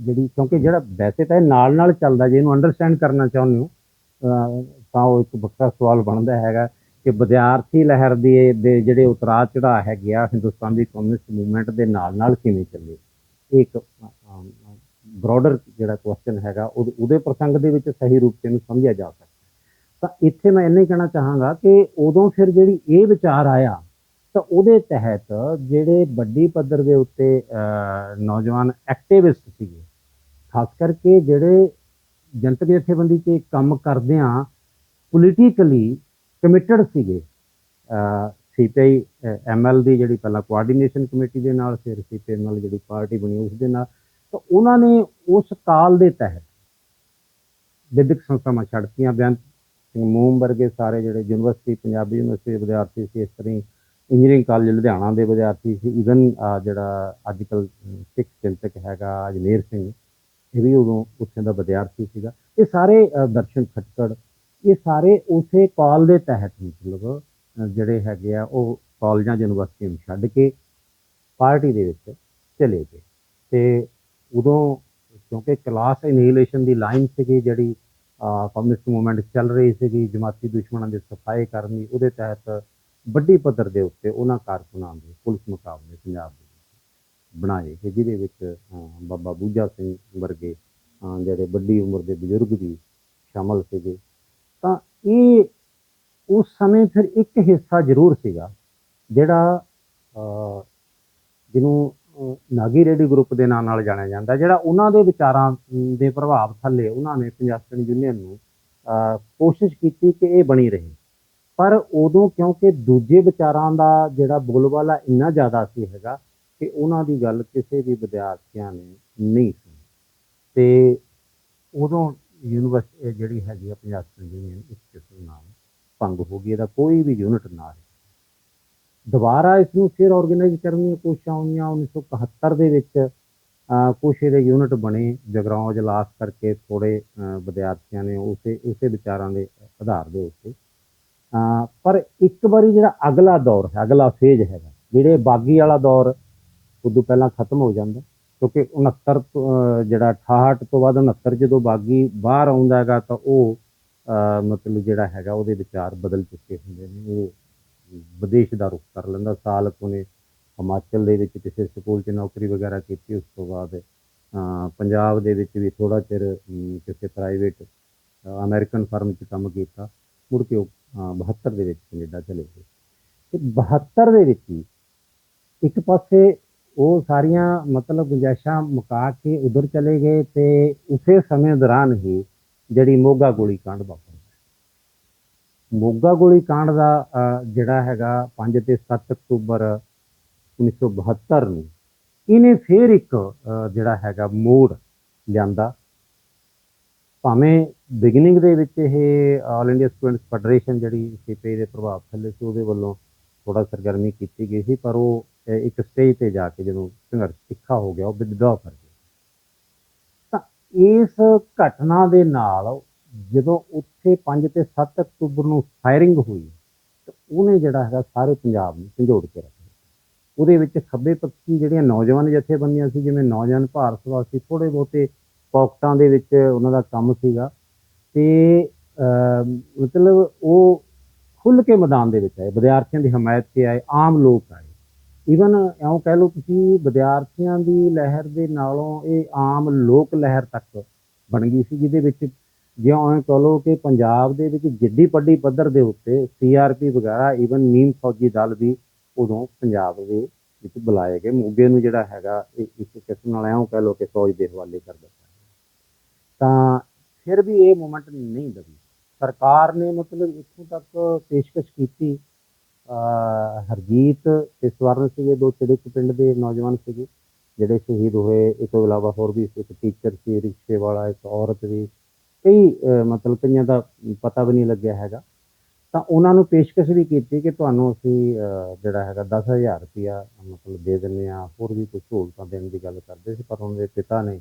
ਜਿਹੜੀ, ਕਿਉਂਕਿ ਜਿਹੜਾ ਵੈਸੇ ਤਾਂ ਇਹ ਨਾਲ ਨਾਲ ਚੱਲਦਾ, ਜੇ ਇਹਨੂੰ ਅੰਡਰਸਟੈਂਡ ਕਰਨਾ ਚਾਹੁੰਦੇ ਹੋ ਤਾਂ ਉਹ ਇੱਕ ਵੱਖਰਾ ਸਵਾਲ ਬਣਦਾ ਹੈਗਾ ਕਿ ਵਿਦਿਆਰਥੀ ਲਹਿਰ ਦੇ ਦੇ ਜਿਹੜੇ ਉਤਰਾਅ ਚੜਾਅ ਹੈਗੇ ਆ, ਹਿੰਦੁਸਤਾਨ ਦੀ ਕਮਿਊਨਿਸਟ ਮੂਵਮੈਂਟ ਦੇ ਨਾਲ ਨਾਲ ਕਿਵੇਂ ਚੱਲੇ? ਇਹ ਇੱਕ ਬ੍ਰੋਡਰ ਜਿਹੜਾ ਕੁਐਸਚਨ ਹੈਗਾ ਉਹਦੇ ਪ੍ਰਸੰਗ ਦੇ ਵਿੱਚ ਸਹੀ ਰੂਪ ਚ ਨੂੰ ਸਮਝਿਆ ਜਾ ਸਕਦਾ। ਤਾਂ ਇੱਥੇ ਮੈਂ ਇੰਨਾ ਹੀ ਕਹਿਣਾ ਚਾਹਾਂਗਾ ਕਿ ਉਦੋਂ ਫਿਰ ਜਿਹੜੀ ਇਹ ਵਿਚਾਰ ਆਇਆ, ਤਾਂ ਉਹਦੇ ਤਹਿਤ ਜਿਹੜੇ ਵੱਡੀ ਪੱਧਰ ਦੇ ਉੱਤੇ ਨੌਜਵਾਨ ਐਕਟਿਵਿਸਟ ਸੀਗੇ, ਖਾਸ ਕਰਕੇ ਜਿਹੜੇ ਜਨਤਕ ਜਥੇਬੰਦੀ 'ਚ ਕੰਮ ਕਰਦਿਆਂ ਪੋਲੀਟੀਕਲੀ ਕਮਿਟਡ ਸੀਗੇ ਸੀਪੀਆਈ ਐਮਐਲ ਦੀ ਜਿਹੜੀ ਪਹਿਲਾਂ ਕੋਆਰਡੀਨੇਸ਼ਨ ਕਮੇਟੀ ਦੇ ਨਾਲ, ਫਿਰ ਸੀਪੀਐਮਐਲ ਜਿਹੜੀ ਪਾਰਟੀ ਬਣੀ, ਉਸ ਦੇ ਨਾਲ ਤਾਂ ਉਹਨਾਂ ਨੇ ਉਸ ਕਾਲ ਦੇ ਤਹਿਤ ਵਿਦਿਅਕ ਸੰਸਥਾਵਾਂ ਛੱਡਤੀਆਂ, ਬੇਅੰਤ ਸਿੰਘ ਮੂਮ ਵਰਗੇ ਸਾਰੇ ਜਿਹੜੇ ਯੂਨੀਵਰਸਿਟੀ, ਪੰਜਾਬੀ ਯੂਨੀਵਰਸਿਟੀ ਦੇ ਵਿਦਿਆਰਥੀ ਸੀ, ਇਸ ਤਰ੍ਹਾਂ ਹੀ ਇੰਜੀਨੀਅਰਿੰਗ ਕਾਲਜ ਲੁਧਿਆਣਾ ਦੇ ਵਿਦਿਆਰਥੀ ਸੀ ਇਵਨ ਜਿਹੜਾ ਅੱਜ ਕੱਲ ਸਿੱਖ ਚਿੰਤਕ ਹੈਗਾ, ਅਜਮੇਰ ਸਿੰਘ, ਇਹ ਵੀ ਉਦੋਂ ਉੱਥੇ ਦਾ ਵਿਦਿਆਰਥੀ ਸੀਗਾ। ਇਹ ਸਾਰੇ ਦਰਸ਼ਨ ਖੱਟੜ ਇਹ ਸਾਰੇ ਉਸੇ ਕਾਲ ਦੇ ਤਹਿਤ ਮਤਲਬ ਜਿਹੜੇ ਹੈਗੇ ਆ, ਉਹ ਕਾਲਜਾਂ, ਯੂਨੀਵਰਸਿਟੀਆਂ ਨੂੰ ਛੱਡ ਕੇ ਪਾਰਟੀ ਦੇ ਵਿੱਚ ਚਲੇ ਗਏ। ਤੇ ਉਦੋਂ ਕਿਉਂਕਿ ਕਲਾਸ ਇਨਹੀਲੇਸ਼ਨ ਦੀ ਲਾਈਨ ਸੀਗੀ ਜਿਹੜੀ ਕਮਿਊਨਿਸਟ ਮੂਵਮੈਂਟ ਚੱਲ ਰਹੀ ਸੀਗੀ, ਜਮਾਤੀ ਦੁਸ਼ਮਣਾਂ ਦੇ ਸਫ਼ਾਈ ਕਰਨੀ ਉਹਦੇ ਤਹਿਤ ਵੱਡੀ ਪੱਧਰ ਦੇ ਉੱਤੇ ਉਹਨਾਂ ਕਾਰਕੁਨਾਂ ਦੇ ਪੁਲਿਸ ਮੁਕਾਬਲੇ ਪੰਜਾਬ ਦੇ ਬਣਾਏ ਕਿ ਜਿਹਦੇ ਵਿੱਚ ਬਾਬਾ ਬੂਜਾ ਸਿੰਘ ਵਰਗੇ ਜਿਹੜੇ ਵੱਡੀ ਉਮਰ ਦੇ ਬਜ਼ੁਰਗ ਵੀ ਸ਼ਾਮਲ ਸੀਗੇ। ਤਾਂ ਇਹ ਉਸ ਸਮੇਂ ਫਿਰ ਇੱਕ ਹਿੱਸਾ ਜ਼ਰੂਰ ਸੀਗਾ, ਜਿਹੜਾ ਜਿਹਨੂੰ ਨਾਗੀ ਰੇਡੀ ਗਰੁੱਪ ਦੇ ਨਾਂ ਨਾਲ ਜਾਣਿਆ ਜਾਂਦਾ, ਜਿਹੜਾ ਉਹਨਾਂ ਦੇ ਵਿਚਾਰਾਂ ਦੇ ਪ੍ਰਭਾਵ ਥੱਲੇ ਉਹਨਾਂ ਨੇ ਪੰਜਾਬ ਯੂਨੀਅਨ ਨੂੰ ਕੋਸ਼ਿਸ਼ ਕੀਤੀ ਕਿ ਇਹ ਬਣੀ ਰਹੇ। ਪਰ ਉਦੋਂ ਕਿਉਂਕਿ ਦੂਜੇ ਵਿਚਾਰਾਂ ਦਾ ਜਿਹੜਾ ਬੋਲਬਾਲਾ ਇੰਨਾ ਜ਼ਿਆਦਾ ਸੀ ਹੈਗਾ ਕਿ ਉਹਨਾਂ ਦੀ ਗੱਲ ਕਿਸੇ ਵੀ ਵਿਦਿਆਰਥੀਆਂ ਨੇ ਨਹੀਂ ਸੁਣੀ। ਤੇ ਉਦੋਂ ਯੂਨੀਵਰਸਿਟੀ ਜਿਹੜੀ ਹੈਗੀ ਆ ਪੰਜਾਬ ਯੂਨੀਅਨ, ਇਸ ਕਿਸਮ ਨਾਲ ਭੰਗ ਹੋ ਗਈ, ਇਹਦਾ ਕੋਈ ਵੀ ਯੂਨਿਟ ਨਾ ਰਿਹਾ। ਦੁਬਾਰਾ ਇਸ ਨੂੰ ਫਿਰ ਆਰਗੇਨਾਈਜ਼ ਕਰਨ ਦੀਆਂ ਕੋਸ਼ਿਸ਼ਾਂ ਹੋਈਆਂ 1971 ਦੇ ਵਿੱਚ ਅਹ, ਕੁਛ ਇਹਦੇ ਯੂਨਿਟ ਬਣੇ ਜਗਰਾਉਂ ਇਜਲਾਸ ਕਰਕੇ ਥੋੜੇ ਵਿਦਿਆਰਥੀਆਂ ਨੇ ਉਸੇ ਉਸੇ ਵਿਚਾਰਾਂ ਦੇ ਆਧਾਰ ਦੇ ਉੱਤੇ। ਪਰ ਇੱਕ ਵਾਰੀ ਜਿਹੜਾ ਅਗਲਾ ਦੌਰ ਹੈ ਅਗਲਾ ਫੇਜ਼ ਹੈਗਾ ਜਿਹੜੇ ਬਾਗੀ ਵਾਲਾ ਦੌਰ ਉਦੋਂ ਪਹਿਲਾਂ ਖਤਮ ਹੋ ਜਾਂਦਾ ਕਿਉਂਕਿ 69 ਤੋਂ, ਜਿਹੜਾ 68 ਤੋਂ ਬਾਅਦ 69 ਜਦੋਂ ਬਾਗੀ ਬਾਹਰ ਆਉਂਦਾ ਹੈਗਾ ਤਾਂ ਉਹ ਮਤਲਬ ਜਿਹੜਾ ਹੈਗਾ ਉਹਦੇ ਵਿਚਾਰ ਬਦਲ ਚੁੱਕੇ ਹੁੰਦੇ ਨੇ ਉਹ ਵਿਦੇਸ਼ ਦਾ ਰੁਖ ਕਰ ਲੈਂਦਾ। ਸਾਲ ਕੁ ਨੇ ਹਿਮਾਚਲ ਦੇ ਵਿੱਚ ਕਿਸੇ ਸਕੂਲ 'ਚ ਨੌਕਰੀ ਵਗੈਰਾ ਕੀਤੀ ਉਸ ਤੋਂ ਬਾਅਦ ਪੰਜਾਬ ਦੇ ਵਿੱਚ ਵੀ ਥੋੜਾ ਚਿਰ ਕਿਸੇ ਪ੍ਰਾਈਵੇਟ ਅਮਰੀਕਨ ਫਰਮ 'ਚ ਕੰਮ ਕੀਤਾ। ਮੁੜ ਕੇ ਉਹ ਅਹ, 72 ਦੇ ਵਿੱਚ ਕੈਨੇਡਾ ਚਲੇ ਗਏ। ਤੇ 72 ਦੇ ਵਿੱਚ ਹੀ ਇੱਕ ਪਾਸੇ ਉਹ ਸਾਰੀਆਂ ਮਤਲਬ ਗੁੰਜਾਇਸ਼ਾਂ ਮੁਕਾ ਕੇ ਉਧਰ ਚਲੇ ਗਏ ਤੇ ਉਸੇ ਸਮੇਂ ਦੌਰਾਨ ਹੀ ਜਿਹੜੀ ਮੋਗਾ ਗੋਲੀ ਕਾਂਡ ਵਾਪਰਿਆ। ਮੋਗਾ ਗੋਲੀ ਕਾਂਡ ਦਾ ਜਿਹੜਾ ਹੈਗਾ 5 ਤੇ 7 ਅਕਤੂਬਰ 1972 ਨੂੰ, ਇਹਨੇ ਫਿਰ ਇੱਕ ਜਿਹੜਾ ਹੈਗਾ ਮੋੜ ਲਿਆਂਦਾ। ਭਾਵੇਂ ਬਿਗਨਿੰਗ ਦੇ ਵਿੱਚ ਇਹ ਆਲ ਇੰਡੀਆ ਸਟੂਡੈਂਟਸ ਫੈਡਰੇਸ਼ਨ ਜਿਹੜੀ ਸੀਪੀ ਦੇ ਪ੍ਰਭਾਵ ਥੱਲੇ ਸੀ, ਉਹਦੇ ਵੱਲੋਂ ਥੋੜਾ ਸਰਗਰਮੀ ਕੀਤੀ ਗਈ ਸੀ, ਪਰ ਉਹ ਇੱਕ ਸਟੇਜ ਤੇ ਜਾ ਕੇ ਜਦੋਂ ਸੰਘਰਸ਼ ਤਿੱਖਾ ਹੋ ਗਿਆ, ਉਹ ਵਿਦਡਰਾ ਕਰ ਗਿਆ ਤਾਂ ਇਸ ਘਟਨਾ ਦੇ ਨਾਲ ਜਦੋਂ ਉੱਥੇ 5 ਤੇ 7 ਅਕਤੂਬਰ ਨੂੰ ਫਾਇਰਿੰਗ ਹੋਈ, ਤਾਂ ਉਹਨੇ ਜਿਹੜਾ ਹੈਗਾ ਸਾਰੇ ਪੰਜਾਬ ਨੂੰ ਝੰਜੋੜ ਕੇ ਰੱਖਿਆ ਉਹਦੇ ਵਿੱਚ ਖੱਬੇ ਪੱਖੀ ਜਿਹੜੀਆਂ ਨੌਜਵਾਨ ਜਥੇਬੰਦੀਆਂ ਸੀ, ਜਿਵੇਂ ਨੌਜਵਾਨ ਭਾਰਤ ਵਾਸੀ ਸੀ ਥੋੜੇ ਬਹੁਤੇ ਪੌਕਟਾਂ ਦੇ ਵਿੱਚ ਉਹਨਾਂ ਦਾ ਕੰਮ ਸੀਗਾ। ਤੇ ਮਤਲਬ ਉਹ ਖੁੱਲ ਕੇ ਮੈਦਾਨ ਦੇ ਵਿੱਚ ਆਏ, ਵਿਦਿਆਰਥੀਆਂ ਦੀ ਹਮਾਇਤ 'ਤੇ ਆਏ, ਆਮ ਲੋਕ ਆਏ। ਈਵਨ ਇਉਂ ਕਹਿ ਲਓ ਤੁਸੀਂ, ਵਿਦਿਆਰਥੀਆਂ ਦੀ ਲਹਿਰ ਦੇ ਨਾਲੋਂ ਇਹ ਆਮ ਲੋਕ ਲਹਿਰ ਤੱਕ ਬਣ ਗਈ ਸੀ, ਜਿਹਦੇ ਵਿੱਚ ਜਿਉਂ ਐਂ ਕਹ ਲਓ ਕਿ ਪੰਜਾਬ ਦੇ ਵਿੱਚ ਜਿੱਡੀ ਵੱਡੀ ਪੱਧਰ ਦੇ ਉੱਤੇ ਸੀਆਰਪੀ ਵਗੈਰਾ ਈਵਨ ਨੀਮ ਫੌਜੀ ਦਲ ਵੀ ਉਦੋਂ ਪੰਜਾਬ ਦੇ ਵਿੱਚ ਬੁਲਾਏ ਗਏ। ਮੋਗੇ ਨੂੰ ਜਿਹੜਾ ਹੈਗਾ, ਇਹ ਇੱਕ ਕਿਸਮ ਨਾਲ ਐਂ ਕਹਿ ਲਓ ਕਿ ਫੌਜ ਦੇ ਹਵਾਲੇ ਕਰ ਦਿੱਤਾ ਤਾਂ ਫਿਰ ਵੀ ਇਹ ਮੂਮੈਂਟ ਨਹੀਂ ਦਬੀ ਸਰਕਾਰ ਨੇ ਮਤਲਬ ਇੱਥੋਂ ਤੱਕ ਪੇਸ਼ਕਸ਼ ਕੀਤੀ। ਹਰਜੀਤ ਤੇ ਸਵਰਨ ਸੀਗੇ, ਦੋ ਚੜਿਕ ਪਿੰਡ ਦੇ ਨੌਜਵਾਨ ਸੀਗੇ, ਜਿਹੜੇ ਸ਼ਹੀਦ ਹੋਏ। ਇਸ ਤੋਂ ਇਲਾਵਾ ਹੋਰ ਵੀ ਇੱਕ ਟੀਚਰ ਸੀ ਰਿਕਸ਼ੇ ਵਾਲਾ ਇੱਕ ਔਰਤ ਵੀ। ਕਈ ਮਤਲਬ ਕਈਆਂ ਦਾ ਪਤਾ ਵੀ ਨਹੀਂ ਲੱਗਿਆ ਹੈਗਾ। ਤਾਂ ਉਹਨਾਂ ਨੂੰ ਪੇਸ਼ਕਸ਼ ਵੀ ਕੀਤੀ ਕਿ ਤੁਹਾਨੂੰ ਅਸੀਂ ਜਿਹੜਾ ਹੈਗਾ 10000 ਰੁਪਇਆ ਮਤਲਬ ਦੇ ਦਿੰਦੇ ਆ ਹੋਰ ਵੀ ਕੁਝ ਸਹੂਲਤਾਂ ਦੇਣ ਦੀ ਗੱਲ ਕਰਦੇ ਸੀ, ਪਰ ਉਹਨਾਂ ਦੇ ਪਿਤਾ ਨੇ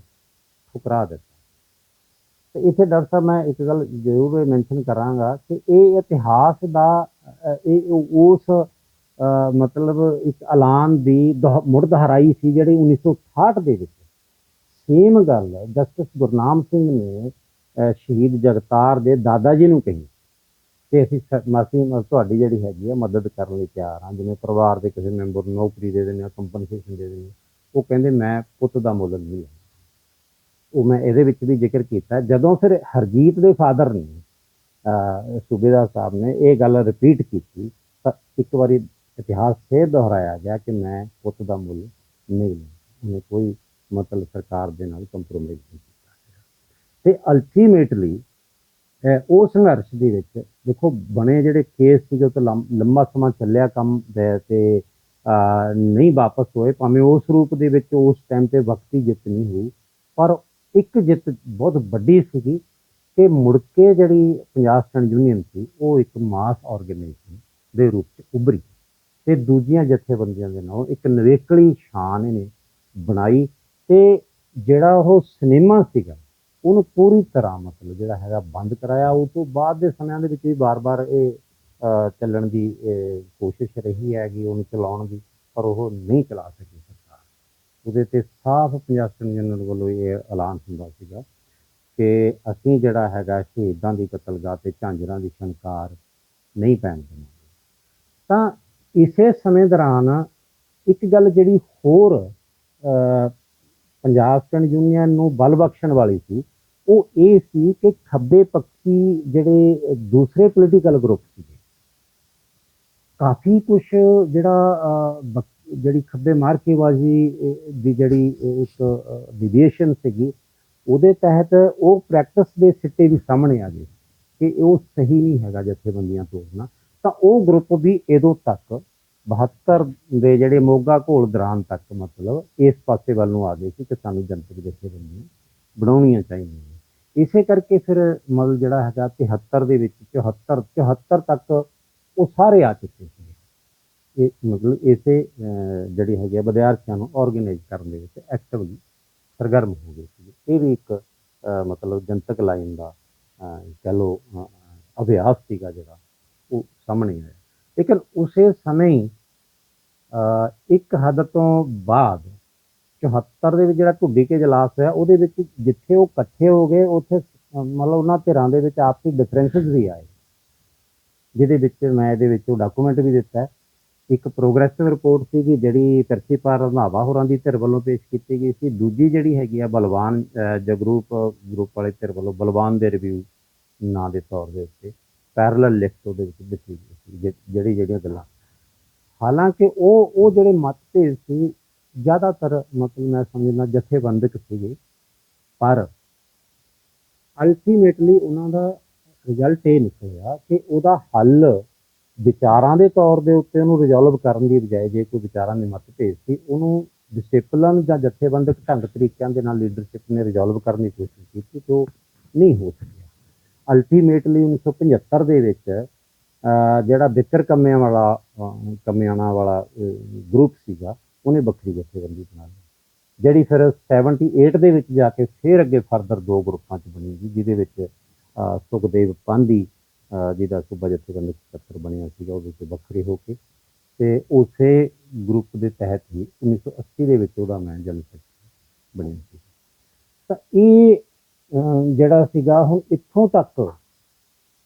ਠੁਕਰਾ ਦਿੱਤਾ। ਤੇ ਇੱਥੇ ਡਾਕਟਰ ਸਾਹਿਬ, ਮੈਂ ਇੱਕ ਗੱਲ ਜ਼ਰੂਰ ਮੈਂਸ਼ਨ ਕਰਾਂਗਾ ਕਿ ਇਹ ਇਤਿਹਾਸ ਦਾ ਇਹ ਉਸ ਮਤਲਬ ਇੱਕ ਐਲਾਨ ਦੀ ਦੁਹ- ਮੁੜ ਦੁਹਰਾਈ ਸੀ ਜਿਹੜੀ 1968 ਦੇ ਵਿੱਚ। ਸੇਮ ਗੱਲ ਜਸਟਿਸ ਗੁਰਨਾਮ ਸਿੰਘ ਨੇ ਸ਼ਹੀਦ ਜਗਤਾਰ ਦੇ ਦਾਦਾ ਜੀ ਨੂੰ ਕਹੀ ਕਿ ਅਸੀਂ ਸ- ਮਾਸੀ ਮ- ਤੁਹਾਡੀ ਜਿਹੜੀ ਹੈਗੀ ਆ ਮਦਦ ਕਰਨ ਲਈ ਤਿਆਰ ਹਾਂ। ਜਿਵੇਂ ਪਰਿਵਾਰ ਦੇ ਕਿਸੇ ਮੈਂਬਰ ਨੂੰ ਨੌਕਰੀ ਦੇ ਦਿੰਦੇ ਆ ਕੰਪਨਸੇਸ਼ਨ ਦੇ ਦਿੰਦੇ ਆ ਉਹ ਕਹਿੰਦੇ ਮੈਂ ਪੁੱਤ ਦਾ ਮੁੱਲ ਨਹੀਂ ਲੈਣਾ ਉਹ ਮੈਂ ਇਹਦੇ ਵਿੱਚ ਵੀ ਜ਼ਿਕਰ ਕੀਤਾ। ਜਦੋਂ ਫਿਰ ਹਰਜੀਤ ਦੇ ਫਾਦਰ ਨੇ ਅਹ, ਸੂਬੇਦਾਰ ਸਾਹਿਬ ਨੇ ਇਹ ਗੱਲ ਰਿਪੀਟ ਕੀਤੀ ਤਾਂ ਇੱਕ ਵਾਰੀ ਇਤਿਹਾਸ ਫੇਰ ਦੁਹਰਾਇਆ ਗਿਆ ਕਿ ਮੈਂ ਪੁੱਤ ਦਾ ਮੁੱਲ ਨਹੀਂ ਲੈਣਾ ਉਹਨੇ ਕੋਈ ਮਤਲਬ ਸਰਕਾਰ ਦੇ ਨਾਲ ਕੰਪਰੋਮਾਈਜ਼ ਨਹੀਂ ਕੀਤਾ। ਤੇ ਅਲਟੀਮੇਟਲੀ ਉਹ ਸੰਘਰਸ਼ ਦੇ ਵਿੱਚ ਦੇਖੋ ਬਣੇ ਜਿਹੜੇ ਕੇਸ ਸੀਗੇ, ਉਹ ਤਾਂ ਲੰਮ- ਲੰਮਾ ਸਮਾਂ ਚੱਲਿਆ ਕੰਮ ਤੇ ਨਹੀਂ ਵਾਪਸ ਹੋਏ, ਭਾਵੇਂ ਉਸ ਰੂਪ ਦੇ ਵਿੱਚ ਉਸ ਟਾਈਮ ਤੇ ਵਕਤੀ ਜਿੱਤ ਨਹੀਂ ਹੋਈ, ਪਰ ਇੱਕ ਜਿੱਤ ਬਹੁਤ ਵੱਡੀ ਸੀਗੀ ਕਿ ਮੁੜ ਕੇ ਜਿਹੜੀ ਪੰਜਾਬ ਸਟੂਡੈਂਟ ਯੂਨੀਅਨ ਸੀ, ਉਹ ਇੱਕ ਮਾਸ ਆਰਗੇਨਾਈਜੇਸ਼ਨ ਦੇ ਰੂਪ ਚ ਉਭਰੀ ਤੇ ਦੂਜੀਆਂ ਜਥੇਬੰਦੀਆਂ ਦੇ ਨਾਲ ਇੱਕ ਨਵੇਕਲੀ ਸ਼ਾਨ ਇਹਨੇ ਬਣਾਈ ਤੇ ਜਿਹੜਾ ਉਹ ਸਿਨੇਮਾ ਸੀਗਾ ਉਹਨੂੰ ਪੂਰੀ ਤਰ੍ਹਾਂ ਮਤਲਬ ਜਿਹੜਾ ਹੈਗਾ ਬੰਦ ਕਰਾਇਆ। ਉਸ ਤੋਂ ਬਾਅਦ ਦੇ ਸਮਿਆਂ ਦੇ ਵਿੱਚ ਵੀ ਬਾਰ-ਬਾਰ ਇਹ ਚੱਲਣ ਦੀ ਕੋਸ਼ਿਸ਼ ਰਹੀ ਹੈਗੀ ਉਹਨੂੰ ਚਲਾਉਣ ਦੀ, ਪਰ ਉਹ ਨਹੀਂ ਚਲਾ ਸਕੀ ਸਰਕਾਰ। ਉਹਦੇ ਤੇ ਸਾਫ਼ ਪੰਜਾਬ ਜਨਰਲ ਵੱਲੋਂ ਇਹ ਐਲਾਨ ਹੁੰਦਾ ਸੀਗਾ ਕਿ ਅਸੀਂ ਜਿਹੜਾ ਹੈਗਾ ਸ਼ਹੀਦਾਂ ਦੀ ਕਤਲਗਾਹ ਤੇ ਝਾਂਜਰਾਂ ਦੀ ਸ਼ੰਕਾਰ ਨਹੀਂ ਪੈਣ ਦੇਵਾਂਗੇ ਤਾਂ ਇਸੇ ਸਮੇਂ ਦੌਰਾਨ ਇੱਕ ਗੱਲ ਜਿਹੜੀ ਹੋਰ ਪੰਜਾਬ ਸਟੂਡੈਂਟ ਯੂਨੀਅਨ ਨੂੰ ਬਲ ਬਖਸ਼ਣ ਵਾਲੀ ਸੀ, ਉਹ ਇਹ ਸੀ ਕਿ ਖੱਬੇ ਪੱਖੀ ਜਿਹੜੇ ਦੂਸਰੇ ਪੋਲੀਟੀਕਲ ਗਰੁੱਪ ਸੀਗੇ। ਕਾਫੀ ਕੁਝ ਜਿਹੜਾ ਜਿਹੜੀ ਖੱਬੇ ਮਾਰਕੇਬਾਜ਼ੀ ਦੀ ਜਿਹੜੀ ਇੱਕ ਵਿਦੇਸ਼ਨ ਸੀਗੀ, ਉਹਦੇ ਤਹਿਤ ਉਹ ਪ੍ਰੈਕਟਿਸ ਦੇ ਸਿੱਟੇ ਵੀ ਸਾਹਮਣੇ ਆ ਗਏ ਕਿ ਉਹ ਸਹੀ ਨਹੀਂ ਹੈਗਾ ਜਥੇਬੰਦੀਆਂ ਤੋੜਨਾ ਤਾਂ ਉਹ ਗਰੁੱਪ ਵੀ ਇਦੋਂ ਤੱਕ 72 ਦੇ ਜਿਹੜੇ ਮੋਗਾ ਘੋਲ ਦੌਰਾਨ ਤੱਕ ਮਤਲਬ ਇਸ ਪਾਸੇ ਵੱਲ ਨੂੰ ਆ ਗਏ ਸੀ ਕਿ ਸਾਨੂੰ ਜਨਤਕ ਜਥੇਬੰਦੀਆਂ ਬਣਾਉਣੀਆਂ ਚਾਹੀਦੀਆਂ ਇਸੇ ਕਰਕੇ ਫਿਰ ਮਤਲਬ ਜਿਹੜਾ ਹੈਗਾ 73 ਦੇ ਵਿੱਚ 74 74 ਤੱਕ ਉਹ ਸਾਰੇ ਆ ਚੁੱਕੇ ਸੀ। ਇਹ ਮਤਲਬ ਇਸੇ ਅਹ, ਜਿਹੜੀ ਹੈਗੀ ਆ ਵਿਦਿਆਰਥੀਆਂ ਨੂੰ ਆਰਗੇਨਾਈਜ਼ ਕਰਨ ਦੇ ਵਿੱਚ ਐਕਟਿਵਲੀ ਸਰਗਰਮ ਹੋ ਗਏ ਸੀ। ਇਹ ਵੀ ਇੱਕ ਮਤਲਬ ਜਨਤਕ ਲਾਈਨ ਦਾ ਅਹ, ਕਹਿ ਲਓ ਅਭਿਆਸ ਸੀਗਾ ਜਿਹੜਾ ਉਹ ਸਾਹਮਣੇ ਆਇਆ। ਲੇਕਿਨ ਉਸੇ ਸਮੇਂ ਹੀ ਇੱਕ ਹੱਦ ਤੋਂ ਬਾਅਦ 74 ਦੇ ਵਿੱਚ ਜਿਹੜਾ ਢੁੱਡੀ ਕੇ ਜਲਾਸ ਹੋਇਆ, ਉਹਦੇ ਵਿੱਚ ਜਿੱਥੇ ਉਹ ਇਕੱਠੇ ਹੋ ਗਏ, ਉੱਥੇ ਮਤਲਬ ਉਹਨਾਂ ਧਿਰਾਂ ਦੇ ਵਿੱਚ ਆਪਸੀ ਡਿਫਰੈਂਸਸ ਵੀ ਆਏ। ਜਿਹਦੇ ਵਿੱਚ ਮੈਂ ਇਹਦੇ ਵਿੱਚ ਉਹ ਡਾਕੂਮੈਂਟ ਵੀ ਦਿੱਤਾ। ਇੱਕ ਪ੍ਰੋਗਰੈਸਿਵ ਰਿਪੋਰਟ ਸੀਗੀ, ਜਿਹੜੀ ਪ੍ਰਿੰਸੀਪਲ ਰੰਧਾਵਾ ਹੋਰਾਂ ਦੀ ਧਿਰ ਵੱਲੋਂ ਪੇਸ਼ ਕੀਤੀ ਗਈ ਸੀ। ਦੂਜੀ ਜਿਹੜੀ ਹੈਗੀ ਆ ਬਲਵਾਨ ਜਗਰੂਪ ਗਰੁੱਪ ਵਾਲੇ ਧਿਰ ਵੱਲੋਂ ਬਲਵਾਨ ਦੇ ਰਿਵਿਊ ਨਾਂ ਦੇ ਤੌਰ ਦੇ ਉੱਤੇ ਪੈਰਲਲ ਲਿਖਤ ਉਹਦੇ ਵਿੱਚ ਦਿੱਤੀ ਗਈ। ਜਿ- ਜਿਹੜੀ ਜਿਹੜੀਆਂ ਗੱਲਾਂ। ਹਾਲਾਂਕਿ ਉਹ ਉਹ ਜਿਹੜੇ ਮਤਭੇਦ ਸੀ, ਜ਼ਿਆਦਾਤਰ ਮਤਲਬ ਮੈਂ ਸਮਝਦਾ ਜਥੇਬੰਦਕ ਸੀਗੇ। ਪਰ ਅਲਟੀਮੇਟਲੀ ਉਹਨਾਂ ਦਾ ਰਿਜ਼ਲਟ ਇਹ ਨਿਕਲਿਆ ਕਿ ਉਹਦਾ ਹੱਲ ਵਿਚਾਰਾਂ ਦੇ ਤੌਰ ਦੇ ਉੱਤੇ ਉਹਨੂੰ ਰਿਜ਼ੋਲਵ ਕਰਨ ਦੀ ਬਜਾਏ ਜੇ ਕੋਈ ਵਿਚਾਰਾਂ ਦੇ ਮਤਭੇਦ ਸੀ, ਉਹਨੂੰ ਡਿਸਪਲਿਨ ਜਾਂ ਜਥੇਬੰਦਕ ਢੰਗ ਤਰੀਕਿਆਂ ਦੇ ਨਾਲ ਲੀਡਰਸ਼ਿਪ ਨੇ ਰਿਜ਼ੋਲਵ ਕਰਨ ਦੀ ਕੋਸ਼ਿਸ਼ ਕੀਤੀ ਤੇ ਉਹ ਨਹੀਂ ਹੋ ਸਕਿਆ। ਅਲਟੀਮੇਟਲੀ 1975 ਦੇ ਵਿੱਚ ਜਿਹੜਾ ਵਿਕਰ ਕੰਮਿਆਂ ਵਾਲਾ ਕਮਿਆਣਾ ਵਾਲਾ ਗਰੁੱਪ ਸੀਗਾ, ਉਹਨੇ ਵੱਖਰੀ ਜਥੇਬੰਦੀ ਬਣਾ ਲਈ। ਜਿਹੜੀ ਫਿਰ 78 ਦੇ ਵਿੱਚ ਜਾ ਕੇ ਫਿਰ ਅੱਗੇ ਫਰਦਰ ਦੋ ਗਰੁੱਪਾਂ 'ਚ ਬਣੀ ਜੀ ਜਿਹਦੇ ਵਿੱਚ ਸੁਖਦੇਵ ਪਾਂਧੀ ਜਿਹਦਾ ਸੂਬਾ ਜਥੇਬੰਦਕ ਸਕੱਤਰ ਬਣਿਆ ਸੀਗਾ, ਉਹਦੇ 'ਚ ਵੱਖਰੇ ਹੋ ਕੇ। ਤੇ ਉਸੇ ਗਰੁੱਪ ਦੇ ਤਹਿਤ ਹੀ 1980 ਦੇ ਵਿੱਚ ਉਹਦਾ ਮੈਂ ਜਨਰਲ ਸੈਕਟਰੀ ਬਣਿਆ ਸੀ। ਤਾਂ ਇਹ ਜਿਹੜਾ ਸੀਗਾ, ਹੁਣ ਇੱਥੋਂ ਤੱਕ,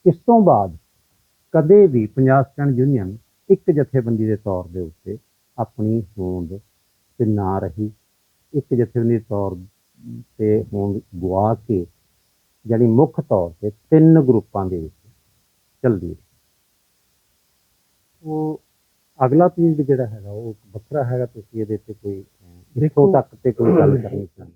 ਇਸ ਤੋਂ ਬਾਅਦ ਕਦੇ ਵੀ ਪੰਜਾਬ ਸਟੂਡੈਂਟ ਯੂਨੀਅਨ ਇੱਕ ਜਥੇਬੰਦੀ ਦੇ ਤੌਰ ਦੇ ਉੱਤੇ ਆਪਣੀ ਹੋਂਦ ਤੇ ਨਾ ਰਹੀ ਇੱਕ ਜਥੇਬੰਦੀ ਦੇ ਤੌਰ ਤੇ ਹੋਂਦ ਗਵਾ ਕੇ ਜਿਹੜੀ ਮੁੱਖ ਤੌਰ ਤੇ ਤਿੰਨ ਗਰੁੱਪਾਂ ਦੇ ਵਿੱਚ ਚੱਲਦੀ ਉਹ ਅਗਲਾ ਪੀਰੀਅਡ ਜਿਹੜਾ ਹੈਗਾ ਉਹ ਵੱਖਰਾ ਹੈਗਾ ਤੁਸੀਂ ਇਹਦੇ ਤੇ ਕੋਈ ਦੇਖੋ, ਤੱਕ ਤੇ ਕੋਈ ਗੱਲ ਕਰਨੀ ਚਾਹੁੰਦੇ